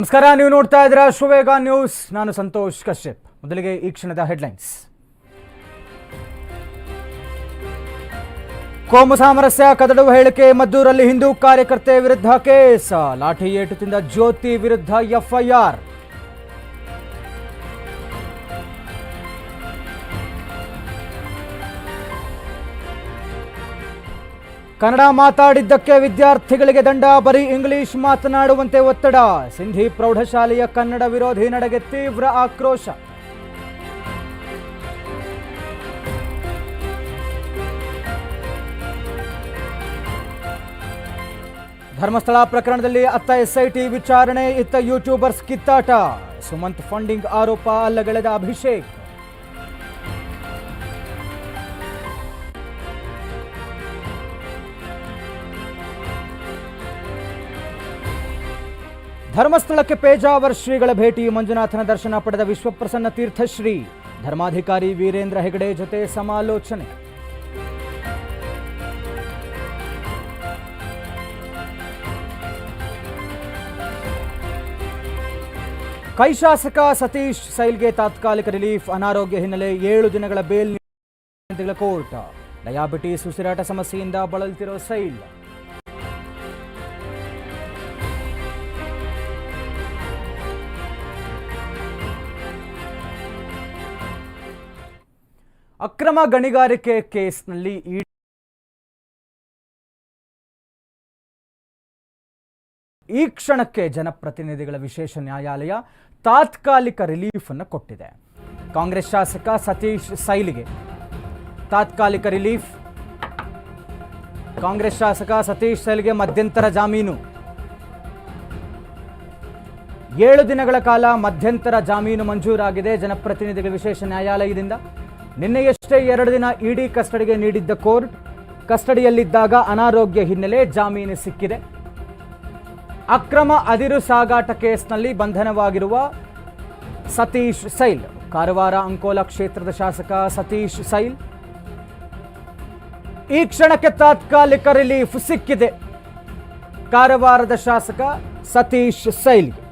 ನಮಸ್ಕಾರ, ನೀವು ನೋಡ್ತಾ ಇದ್ದೀರಾ ಶುವೇಗ ನ್ಯೂಸ್. ನಾನು ಸಂತೋಷ್ ಕಶ್ಯಪ್. ಮೊದಲಿಗೆ ಈ ಕ್ಷಣದ ಹೆಡ್ಲೈನ್ಸ್. ಕೋಮು ಸಾಮರಸ್ಯ ಕದಡುವ ಹೇಳಿಕೆ, ಮದ್ದೂರಲ್ಲಿ ಹಿಂದೂ ಕಾರ್ಯಕರ್ತೆ ವಿರುದ್ಧ ಕೇಸ್. ಲಾಠಿ ಏಟು ತಿಂದ ಜ್ಯೋತಿ ವಿರುದ್ಧ ಎಫ್ಐಆರ್. ಕನ್ನಡ ಮಾತಾಡಿದ್ದಕ್ಕೆ ವಿದ್ಯಾರ್ಥಿಗಳಿಗೆ ದಂಡ, ಬರೀ ಇಂಗ್ಲಿಷ್ ಮಾತನಾಡುವಂತೆ ಒತ್ತಡ. ಸಿಂಧಿ ಪ್ರೌಢಶಾಲೆಯ ಕನ್ನಡ ವಿರೋಧಿ ನಡೆಗೆ ತೀವ್ರ ಆಕ್ರೋಶ. ಧರ್ಮಸ್ಥಳ ಪ್ರಕರಣದಲ್ಲಿ ಅತ್ತ ಎಸ್ಐಟಿ ವಿಚಾರಣೆ, ಇತ್ತ ಯೂಟ್ಯೂಬರ್ಸ್ ಕಿತ್ತಾಟ. ಸುಮಂತ್ ಫಂಡಿಂಗ್ ಆರೋಪ ಅಲ್ಲಗಳೆದ ಅಭಿಷೇಕ್. ಧರ್ಮಸ್ಥಳಕ್ಕೆ ಪೇಜಾವರ್ ಶ್ರೀಗಳ ಭೇಟಿ. ಮಂಜುನಾಥನ ದರ್ಶನ ಪಡೆದ ವಿಶ್ವಪ್ರಸನ್ನ ತೀರ್ಥಶ್ರೀ. ಧರ್ಮಾಧಿಕಾರಿ ವೀರೇಂದ್ರ ಹೆಗಡೆ ಜೊತೆ ಸಮಾಲೋಚನೆ. ಕೈ ಶಾಸಕ ಸತೀಶ್ ಸೈಲ್ಗೆ ತಾತ್ಕಾಲಿಕ ರಿಲೀಫ್. ಅನಾರೋಗ್ಯ ಹಿನ್ನೆಲೆ ಏಳು ದಿನಗಳ ಬೇಲ್ ಕೋರ್ಟ್. ಡಯಾಬಿಟಿಸ್ ಉಸಿರಾಟ ಸಮಸ್ಯೆಯಿಂದ ಬಳಲುತ್ತಿರೋ ಸೈಲ್. ಅಕ್ರಮ ಗಣಿಗಾರಿಕೆ ಕೇಸ್ನಲ್ಲಿ ಈ ಕ್ಷಣಕ್ಕೆ ಜನಪ್ರತಿನಿಧಿಗಳ ವಿಶೇಷ ನ್ಯಾಯಾಲಯ ತಾತ್ಕಾಲಿಕ ರಿಲೀಫ್ ಅನ್ನು ಕೊಟ್ಟಿದೆ. ಕಾಂಗ್ರೆಸ್ ಶಾಸಕ ಸತೀಶ್ ಸೈಲಿಗೆ ತಾತ್ಕಾಲಿಕ ರಿಲೀಫ್. ಕಾಂಗ್ರೆಸ್ ಶಾಸಕ ಸತೀಶ್ ಸೈಲ್ಗೆ ಮಧ್ಯಂತರ ಜಾಮೀನು. ಏಳು ದಿನಗಳ ಕಾಲ ಮಧ್ಯಂತರ ಜಾಮೀನು ಮಂಜೂರಾಗಿದೆ ಜನಪ್ರತಿನಿಧಿಗಳ ವಿಶೇಷ ನ್ಯಾಯಾಲಯದಿಂದ. ನಿನ್ನೆಯಷ್ಟೇ ಎರಡು ದಿನ ಇಡಿ ಕಸ್ಟಡಿಗೆ ನೀಡಿದ್ದ ಕೋರ್ಟ್ ಕಸ್ಟಡಿಯಲ್ಲಿದ್ದಾಗ ಅನಾರೋಗ್ಯ ಹಿನ್ನೆಲೆ ಜಾಮೀನು ಸಿಕ್ಕಿದೆ. ಅಕ್ರಮ ಅದಿರು ಸಾಗಾಟ ಕೇಸ್ನಲ್ಲಿ ಬಂಧನವಾಗಿರುವ ಸತೀಶ್ ಸೈಲ್, ಕಾರವಾರ ಅಂಕೋಲಾ ಕ್ಷೇತ್ರದ ಶಾಸಕ ಸತೀಶ್ ಸೈಲ್. ಈ ಕ್ಷಣಕ್ಕೆ ತಾತ್ಕಾಲಿಕ ರಿಲೀಫ್ ಸಿಕ್ಕಿದೆ. ಕಾರವಾರದ ಶಾಸಕ ಸತೀಶ್ ಸೈಲ್ಗೆ.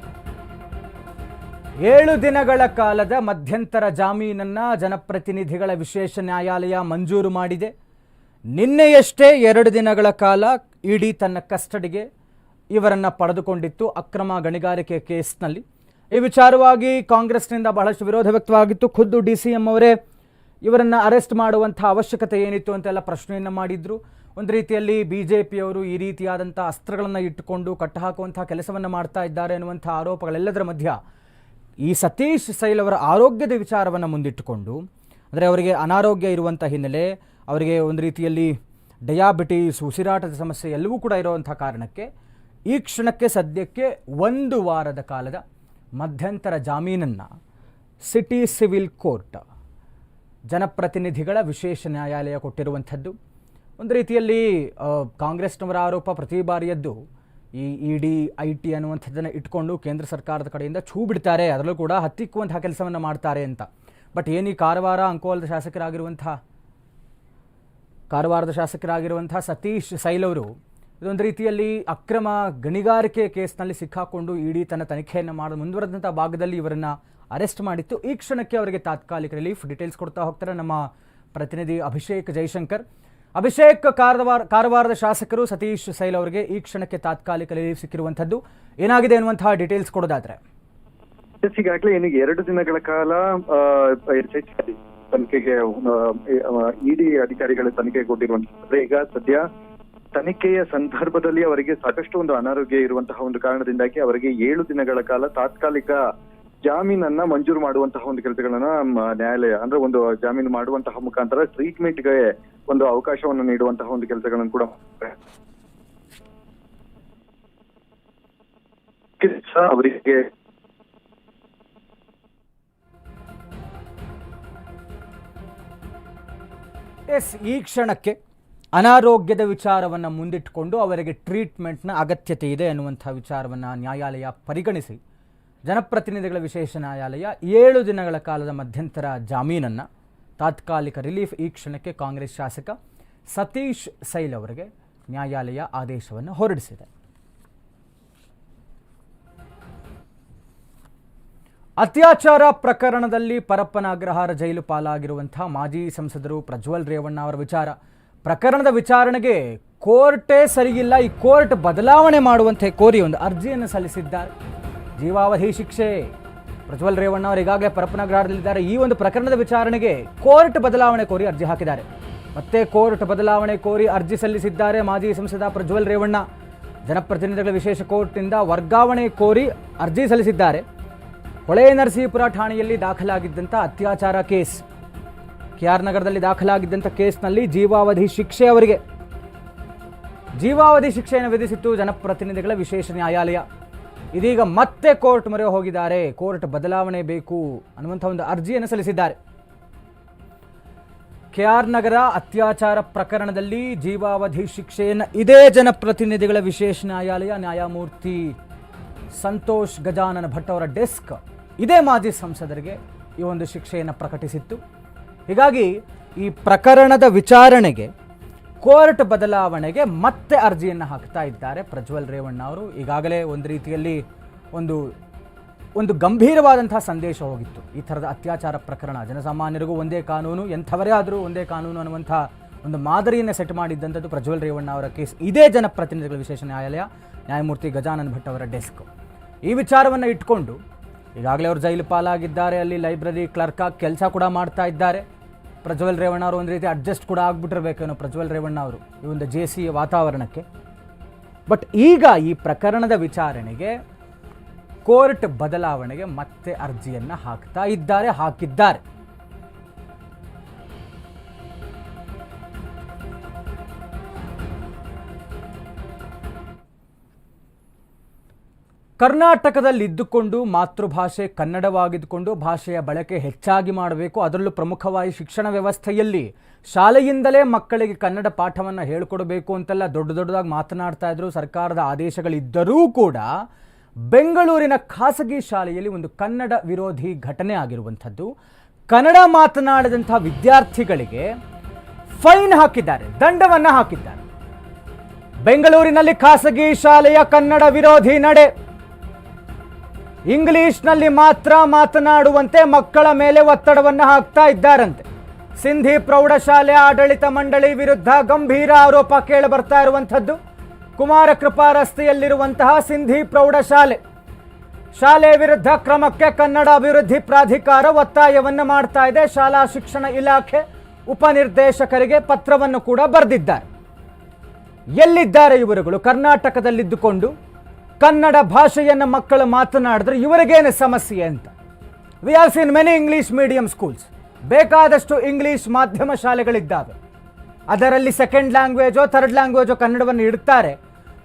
ಏಳು ದಿನಗಳ ಕಾಲದ ಮಧ್ಯಂತರ ಜಾಮೀನನ್ನು ಜನಪ್ರತಿನಿಧಿಗಳ ವಿಶೇಷ ನ್ಯಾಯಾಲಯ ಮಂಜೂರು ಮಾಡಿದೆ. ನಿನ್ನೆಯಷ್ಟೇ ಎರಡು ದಿನಗಳ ಕಾಲ ಇಡಿ ತನ್ನ ಕಸ್ಟಡಿಗೆ ಇವರನ್ನು ಪಡೆದುಕೊಂಡಿತ್ತು ಅಕ್ರಮ ಗಣಿಗಾರಿಕೆ ಕೇಸ್ನಲ್ಲಿ. ಈ ವಿಚಾರವಾಗಿ ಕಾಂಗ್ರೆಸ್ನಿಂದ ಬಹಳಷ್ಟು ವಿರೋಧ ವ್ಯಕ್ತವಾಗಿತ್ತು. ಖುದ್ದು ಡಿ ಸಿ ಎಂ ಅವರೇ ಇವರನ್ನು ಅರೆಸ್ಟ್ ಮಾಡುವಂಥ ಅವಶ್ಯಕತೆ ಏನಿತ್ತು ಅಂತೆಲ್ಲ ಪ್ರಶ್ನೆಯನ್ನು ಮಾಡಿದ್ರು. ಒಂದು ರೀತಿಯಲ್ಲಿ ಬಿ ಜೆ ಪಿಯವರು ಈ ರೀತಿಯಾದಂಥ ಅಸ್ತ್ರಗಳನ್ನು ಇಟ್ಟುಕೊಂಡು ಕಟ್ಟಹಾಕುವಂಥ ಕೆಲಸವನ್ನು ಮಾಡ್ತಾ ಇದ್ದಾರೆ ಅನ್ನುವಂಥ ಆರೋಪಗಳೆಲ್ಲದರ ಮಧ್ಯ ಈ ಸತೀಶ್ ಸೈಲ್ ಅವರ ಆರೋಗ್ಯದ ವಿಚಾರವನ್ನು ಮುಂದಿಟ್ಟುಕೊಂಡು, ಅಂದರೆ ಅವರಿಗೆ ಅನಾರೋಗ್ಯ ಇರುವಂಥ ಹಿನ್ನೆಲೆ ಅವರಿಗೆ ಒಂದು ರೀತಿಯಲ್ಲಿ ಡಯಾಬಿಟೀಸ್ ಉಸಿರಾಟದ ಸಮಸ್ಯೆ ಎಲ್ಲವೂ ಕೂಡ ಇರುವಂಥ ಕಾರಣಕ್ಕೆ ಈ ಕ್ಷಣಕ್ಕೆ ಸದ್ಯಕ್ಕೆ ಒಂದು ವಾರದ ಕಾಲದ ಮಧ್ಯಂತರ ಜಾಮೀನನ್ನು ಸಿಟಿ ಸಿವಿಲ್ ಕೋರ್ಟ್ ಜನಪ್ರತಿನಿಧಿಗಳ ವಿಶೇಷ ನ್ಯಾಯಾಲಯ ಕೊಟ್ಟಿರುವಂಥದ್ದು. ಒಂದು ರೀತಿಯಲ್ಲಿ ಕಾಂಗ್ರೆಸ್ನವರ ಆರೋಪ ಪ್ರತಿ ಬಾರಿಯದ್ದು ಈ ಇ ಡಿ, ಐ ಟಿ ಅನ್ನುವಂಥದ್ದನ್ನು ಇಟ್ಕೊಂಡು ಕೇಂದ್ರ ಸರ್ಕಾರದ ಕಡೆಯಿಂದ ಛೂ ಬಿಡ್ತಾರೆ. ಅದರಲ್ಲೂ ಕೂಡ ಹತ್ತಿಕ್ಕುವಂತಹ ಕೆಲಸವನ್ನು ಮಾಡ್ತಾರೆ ಅಂತ. ಬಟ್ ಏನು ಈ ಕಾರವಾರ ಅಂಕೋಲದ ಶಾಸಕರಾಗಿರುವಂಥ ಕಾರವಾರದ ಶಾಸಕರಾಗಿರುವಂಥ ಸತೀಶ್ ಅವರು ಇದೊಂದು ರೀತಿಯಲ್ಲಿ ಅಕ್ರಮ ಗಣಿಗಾರಿಕೆ ಕೇಸ್ನಲ್ಲಿ ಸಿಕ್ಕಾಕೊಂಡು ಇಡಿ ತನ್ನ ತನಿಖೆಯನ್ನು ಮಾಡಲು ಮುಂದುವರೆದಂಥ ಭಾಗದಲ್ಲಿ ಇವರನ್ನ ಅರೆಸ್ಟ್ ಮಾಡಿತ್ತು. ಈ ಕ್ಷಣಕ್ಕೆ ಅವರಿಗೆ ತಾತ್ಕಾಲಿಕ ರಿಲೀಫ್ ಡೀಟೇಲ್ಸ್ ಕೊಡ್ತಾ ಹೋಗ್ತಾರೆ ನಮ್ಮ ಪ್ರತಿನಿಧಿ ಅಭಿಷೇಕ್ ಜೈಶಂಕರ್. ಅಭಿಷೇಕ್ ಕಾರವಾರ ಕಾರವಾರದ ಶಾಸಕರು ಸತೀಶ್ ಸೈಲ್ ಅವರಿಗೆ ಈ ಕ್ಷಣಕ್ಕೆ ತಾತ್ಕಾಲಿಕ ರಿಲೀಫ್ ಸಿಕ್ಕಿರುವಂತದ್ದು ಏನಾಗಿದೆ ಅನ್ನುವಂತಹ ಡೀಟೇಲ್ಸ್ ಕೊಡೋದಾದ್ರೆ. ಈಗಾಗಲೇ ಏನಿಗೆ ಎರಡು ದಿನಗಳ ಕಾಲ ತನಿಖೆಗೆ ಇಡಿ ಅಧಿಕಾರಿಗಳ ತನಿಖೆ ಕೊಟ್ಟಿರುವಂತಂದ್ರೆ ಈಗ ಸದ್ಯ ತನಿಖೆಯ ಸಂದರ್ಭದಲ್ಲಿ ಅವರಿಗೆ ಸಾಕಷ್ಟು ಒಂದು ಅನಾರೋಗ್ಯ ಇರುವಂತಹ ಒಂದು ಕಾರಣದಿಂದಾಗಿ ಅವರಿಗೆ ಏಳು ದಿನಗಳ ಕಾಲ ತಾತ್ಕಾಲಿಕ ಜಾಮೀನನ್ನ ಮಂಜೂರು ಮಾಡುವಂತಹ ಒಂದು ಕೆಲಸಗಳನ್ನ ನ್ಯಾಯಾಲಯ, ಅಂದ್ರೆ ಒಂದು ಜಾಮೀನು ಮಾಡುವಂತಹ ಮುಖಾಂತರ ಟ್ರೀಟ್ಮೆಂಟ್ಗೆ ಒಂದು ಅವಕಾಶವನ್ನು ನೀಡುವಂತಹ ಒಂದು ಕೆಲಸಗಳನ್ನು ಕೂಡ ಅವರಿಗೆ ಎಸ್, ಈ ಕ್ಷಣಕ್ಕೆ ಅನಾರೋಗ್ಯದ ವಿಚಾರವನ್ನು ಮುಂದಿಟ್ಟುಕೊಂಡು ಅವರಿಗೆ ಟ್ರೀಟ್ಮೆಂಟ್ನ ಅಗತ್ಯತೆ ಇದೆ ಅನ್ನುವಂಥ ವಿಚಾರವನ್ನು ನ್ಯಾಯಾಲಯ ಪರಿಗಣಿಸಿ. ಜನಪ್ರತಿನಿಧಿಗಳ ವಿಶೇಷ ನ್ಯಾಯಾಲಯ ಏಳು ದಿನಗಳ ಕಾಲದ ಮಧ್ಯಂತರ ಜಾಮೀನನ್ನು ತಾತ್ಕಾಲಿಕ ರಿಲೀಫ್ ಈ ಕ್ಷಣಕ್ಕೆ ಕಾಂಗ್ರೆಸ್ ಶಾಸಕ ಸತೀಶ್ ಸೈಲ್ ಅವರಿಗೆ ನ್ಯಾಯಾಲಯ ಆದೇಶವನ್ನು ಹೊರಡಿಸಿದೆ. ಅತ್ಯಾಚಾರ ಪ್ರಕರಣದಲ್ಲಿ ಪರಪ್ಪನ ಅಗ್ರಹಾರ ಜೈಲು ಪಾಲಾಗಿರುವಂತಹ ಮಾಜಿ ಸಂಸದರು ಪ್ರಜ್ವಲ್ ರೇವಣ್ಣ ಅವರ ವಿಚಾರ. ಪ್ರಕರಣದ ವಿಚಾರಣೆಗೆ ಕೋರ್ಟೇ ಸರಿಯಿಲ್ಲ, ಈ ಕೋರ್ಟ್ ಬದಲಾವಣೆ ಮಾಡುವಂತೆ ಕೋರಿ ಒಂದು ಅರ್ಜಿಯನ್ನು ಸಲ್ಲಿಸಿದ್ದಾರೆ. ಜೀವಾವಧಿ ಶಿಕ್ಷೆ. ಪ್ರಜ್ವಲ್ ರೇವಣ್ಣ ಅವರು ಈಗಾಗಲೇ ಪರಪ್ಪನ ಅಗ್ರಹಾರದಲ್ಲಿದ್ದಾರೆ ಈ ಒಂದು ಪ್ರಕರಣದ ವಿಚಾರಣೆಗೆ ಕೋರ್ಟ್ ಬದಲಾವಣೆ ಕೋರಿ ಅರ್ಜಿ ಹಾಕಿದ್ದಾರೆ. ಮತ್ತೆ ಕೋರ್ಟ್ ಬದಲಾವಣೆ ಕೋರಿ ಅರ್ಜಿ ಸಲ್ಲಿಸಿದ್ದಾರೆ ಮಾಜಿ ಸಂಸದ ಪ್ರಜ್ವಲ್ ರೇವಣ್ಣ. ಜನಪ್ರತಿನಿಧಿಗಳ ವಿಶೇಷ ಕೋರ್ಟ್ನಿಂದ ವರ್ಗಾವಣೆ ಕೋರಿ ಅರ್ಜಿ ಸಲ್ಲಿಸಿದ್ದಾರೆ. ಹೊಳೆ ನರಸೀಪುರ ಠಾಣೆಯಲ್ಲಿ ದಾಖಲಾಗಿದ್ದಂಥ ಅತ್ಯಾಚಾರ ಕೇಸ್. ಕೆ ಆರ್ ನಗರದಲ್ಲಿ ದಾಖಲಾಗಿದ್ದಂಥ ಕೇಸ್ನಲ್ಲಿ ಜೀವಾವಧಿ ಶಿಕ್ಷೆ ಅವರಿಗೆ. ಜೀವಾವಧಿ ಶಿಕ್ಷೆಯನ್ನು ವಿಧಿಸಿತ್ತು ಜನಪ್ರತಿನಿಧಿಗಳ ವಿಶೇಷ ನ್ಯಾಯಾಲಯ. ಇದೀಗ ಮತ್ತೆ ಕೋರ್ಟ್ ಮೊರೆ ಹೋಗಿದ್ದಾರೆ. ಕೋರ್ಟ್ ಬದಲಾವಣೆ ಬೇಕು ಅನ್ನುವಂಥ ಒಂದು ಅರ್ಜಿಯನ್ನು ಸಲ್ಲಿಸಿದ್ದಾರೆ. ಕೆ ಆರ್ ನಗರ ಅತ್ಯಾಚಾರ ಪ್ರಕರಣದಲ್ಲಿ ಜೀವಾವಧಿ ಶಿಕ್ಷೆಯನ್ನು ಇದೇ ಜನಪ್ರತಿನಿಧಿಗಳ ವಿಶೇಷ ನ್ಯಾಯಾಲಯ ನ್ಯಾಯಮೂರ್ತಿ ಸಂತೋಷ್ ಗಜಾನನ ಭಟ್ ಅವರ ಡೆಸ್ಕ್ ಇದೇ ಮಾಜಿ ಸಂಸದರಿಗೆ ಈ ಒಂದು ಶಿಕ್ಷೆಯನ್ನು ಪ್ರಕಟಿಸಿತ್ತು. ಹೀಗಾಗಿ ಈ ಪ್ರಕರಣದ ವಿಚಾರಣೆಗೆ ಕೋರ್ಟ್ ಬದಲಾವಣೆಗೆ ಮತ್ತೆ ಅರ್ಜಿಯನ್ನು ಹಾಕ್ತಾ ಇದ್ದಾರೆ ಪ್ರಜ್ವಲ್ ರೇವಣ್ಣ ಅವರು. ಈಗಾಗಲೇ ಒಂದು ರೀತಿಯಲ್ಲಿ ಒಂದು ಒಂದು ಗಂಭೀರವಾದಂತಹ ಸಂದೇಶ ಹೋಗಿತ್ತು. ಈ ಥರದ ಅತ್ಯಾಚಾರ ಪ್ರಕರಣ, ಜನಸಾಮಾನ್ಯರಿಗೂ ಒಂದೇ ಕಾನೂನು, ಎಂಥವರೇ ಆದರೂ ಒಂದೇ ಕಾನೂನು ಅನ್ನುವಂಥ ಒಂದು ಮಾದರಿಯನ್ನು ಸೆಟ್ ಮಾಡಿದ್ದಂಥದ್ದು ಪ್ರಜ್ವಲ್ ರೇವಣ್ಣ ಅವರ ಕೇಸ್. ಇದೇ ಜನಪ್ರತಿನಿಧಿಗಳ ವಿಶೇಷ ನ್ಯಾಯಾಲಯ, ನ್ಯಾಯಮೂರ್ತಿ ಗಜಾನನ್ ಭಟ್ ಅವರ ಡೆಸ್ಕ್. ಈ ವಿಚಾರವನ್ನು ಇಟ್ಕೊಂಡು, ಈಗಾಗಲೇ ಅವರು ಜೈಲು ಪಾಲಾಗಿದ್ದಾರೆ, ಅಲ್ಲಿ ಲೈಬ್ರರಿ ಕ್ಲರ್ಕ್ ಆಗಿ ಕೆಲಸ ಕೂಡ ಮಾಡ್ತಾ ಇದ್ದಾರೆ. ಪ್ರಜ್ವಲ್ ರೇವಣ್ಣ ಅವರು ಒಂದು ರೀತಿ ಅಡ್ಜಸ್ಟ್ ಕೂಡ ಆಗ್ಬಿಟ್ಟಿರ್ಬೇಕೇನೋ ಪ್ರಜ್ವಲ್ ರೇವಣ್ಣ ಅವರು ಈ ಒಂದು ಜೆ ಸಿ ವಾತಾವರಣಕ್ಕೆ. ಬಟ್ ಈಗ ಈ ಪ್ರಕರಣದ ವಿಚಾರಣೆಗೆ ಕೋರ್ಟ್ ಬದಲಾವಣೆಗೆ ಮತ್ತೆ ಅರ್ಜಿಯನ್ನು ಹಾಕ್ತಾ ಇದ್ದಾರೆ, ಹಾಕಿದ್ದಾರೆ. ಕರ್ನಾಟಕದಲ್ಲಿದ್ದುಕೊಂಡು ಮಾತೃಭಾಷೆ ಕನ್ನಡವಾಗಿದ್ದುಕೊಂಡು ಭಾಷೆಯ ಬಳಕೆ ಹೆಚ್ಚಾಗಿ ಮಾಡಬೇಕು, ಅದರಲ್ಲೂ ಪ್ರಮುಖವಾಗಿ ಶಿಕ್ಷಣ ವ್ಯವಸ್ಥೆಯಲ್ಲಿ. ಶಾಲೆಯಿಂದಲೇ ಮಕ್ಕಳಿಗೆ ಕನ್ನಡ ಪಾಠವನ್ನು ಹೇಳಿಕೊಡಬೇಕು ಅಂತೆಲ್ಲ ದೊಡ್ಡ ದೊಡ್ಡದಾಗಿ ಮಾತನಾಡ್ತಾ ಇದ್ರು ಸರ್ಕಾರದ ಆದೇಶಗಳಿದ್ದರೂ ಕೂಡ ಬೆಂಗಳೂರಿನ ಖಾಸಗಿ ಶಾಲೆಯಲ್ಲಿ ಒಂದು ಕನ್ನಡ ವಿರೋಧಿ ಘಟನೆ ಆಗಿರುವಂಥದ್ದು. ಕನ್ನಡ ಮಾತನಾಡಿದಂಥ ವಿದ್ಯಾರ್ಥಿಗಳಿಗೆ ಫೈನ್ ಹಾಕಿದ್ದಾರೆ, ದಂಡವನ್ನು ಹಾಕಿದ್ದಾರೆ. ಬೆಂಗಳೂರಿನಲ್ಲಿ ಖಾಸಗಿ ಶಾಲೆಯ ಕನ್ನಡ ವಿರೋಧಿ ನಡೆ. ಇಂಗ್ಲಿಷ್ನಲ್ಲಿ ಮಾತ್ರ ಮಾತನಾಡುವಂತೆ ಮಕ್ಕಳ ಮೇಲೆ ಒತ್ತಡವನ್ನು ಹಾಕ್ತಾ ಇದ್ದಾರಂತೆ. ಸಿಂಧಿ ಪ್ರೌಢಶಾಲೆ ಆಡಳಿತ ಮಂಡಳಿ ವಿರುದ್ಧ ಗಂಭೀರ ಆರೋಪ ಕೇಳಿ ಬರ್ತಾ ಇರುವಂಥದ್ದು ಕುಮಾರಕೃಪಾ ರಸ್ತೆಯಲ್ಲಿರುವಂತಹ ಸಿಂಧಿ ಪ್ರೌಢಶಾಲೆ. ಶಾಲೆ ವಿರುದ್ಧ ಕ್ರಮಕ್ಕೆ ಕನ್ನಡ ಅಭಿವೃದ್ಧಿ ಪ್ರಾಧಿಕಾರ ಒತ್ತಾಯವನ್ನು ಮಾಡ್ತಾ ಇದೆ. ಶಾಲಾ ಶಿಕ್ಷಣ ಇಲಾಖೆ ಉಪನಿರ್ದೇಶಕರಿಗೆ ಪತ್ರವನ್ನು ಕೂಡ ಬರೆದಿದ್ದಾರೆ. ಎಲ್ಲಿದ್ದಾರೆ ಇವರುಗಳು? ಕರ್ನಾಟಕದಲ್ಲಿದ್ದುಕೊಂಡು ಕನ್ನಡ ಭಾಷೆಯನ್ನು ಮಕ್ಕಳು ಮಾತನಾಡಿದ್ರೆ ಇವರಿಗೇನು ಸಮಸ್ಯೆ ಅಂತ. We have seen many English medium schools ಬೇಕಾದಷ್ಟು ಇಂಗ್ಲೀಷ್ ಮಾಧ್ಯಮ ಶಾಲೆಗಳಿದ್ದಾವೆ. ಅದರಲ್ಲಿ ಸೆಕೆಂಡ್ ಲ್ಯಾಂಗ್ವೇಜೋ ಥರ್ಡ್ ಲ್ಯಾಂಗ್ವೇಜೋ ಕನ್ನಡವನ್ನು ಇಡ್ತಾರೆ.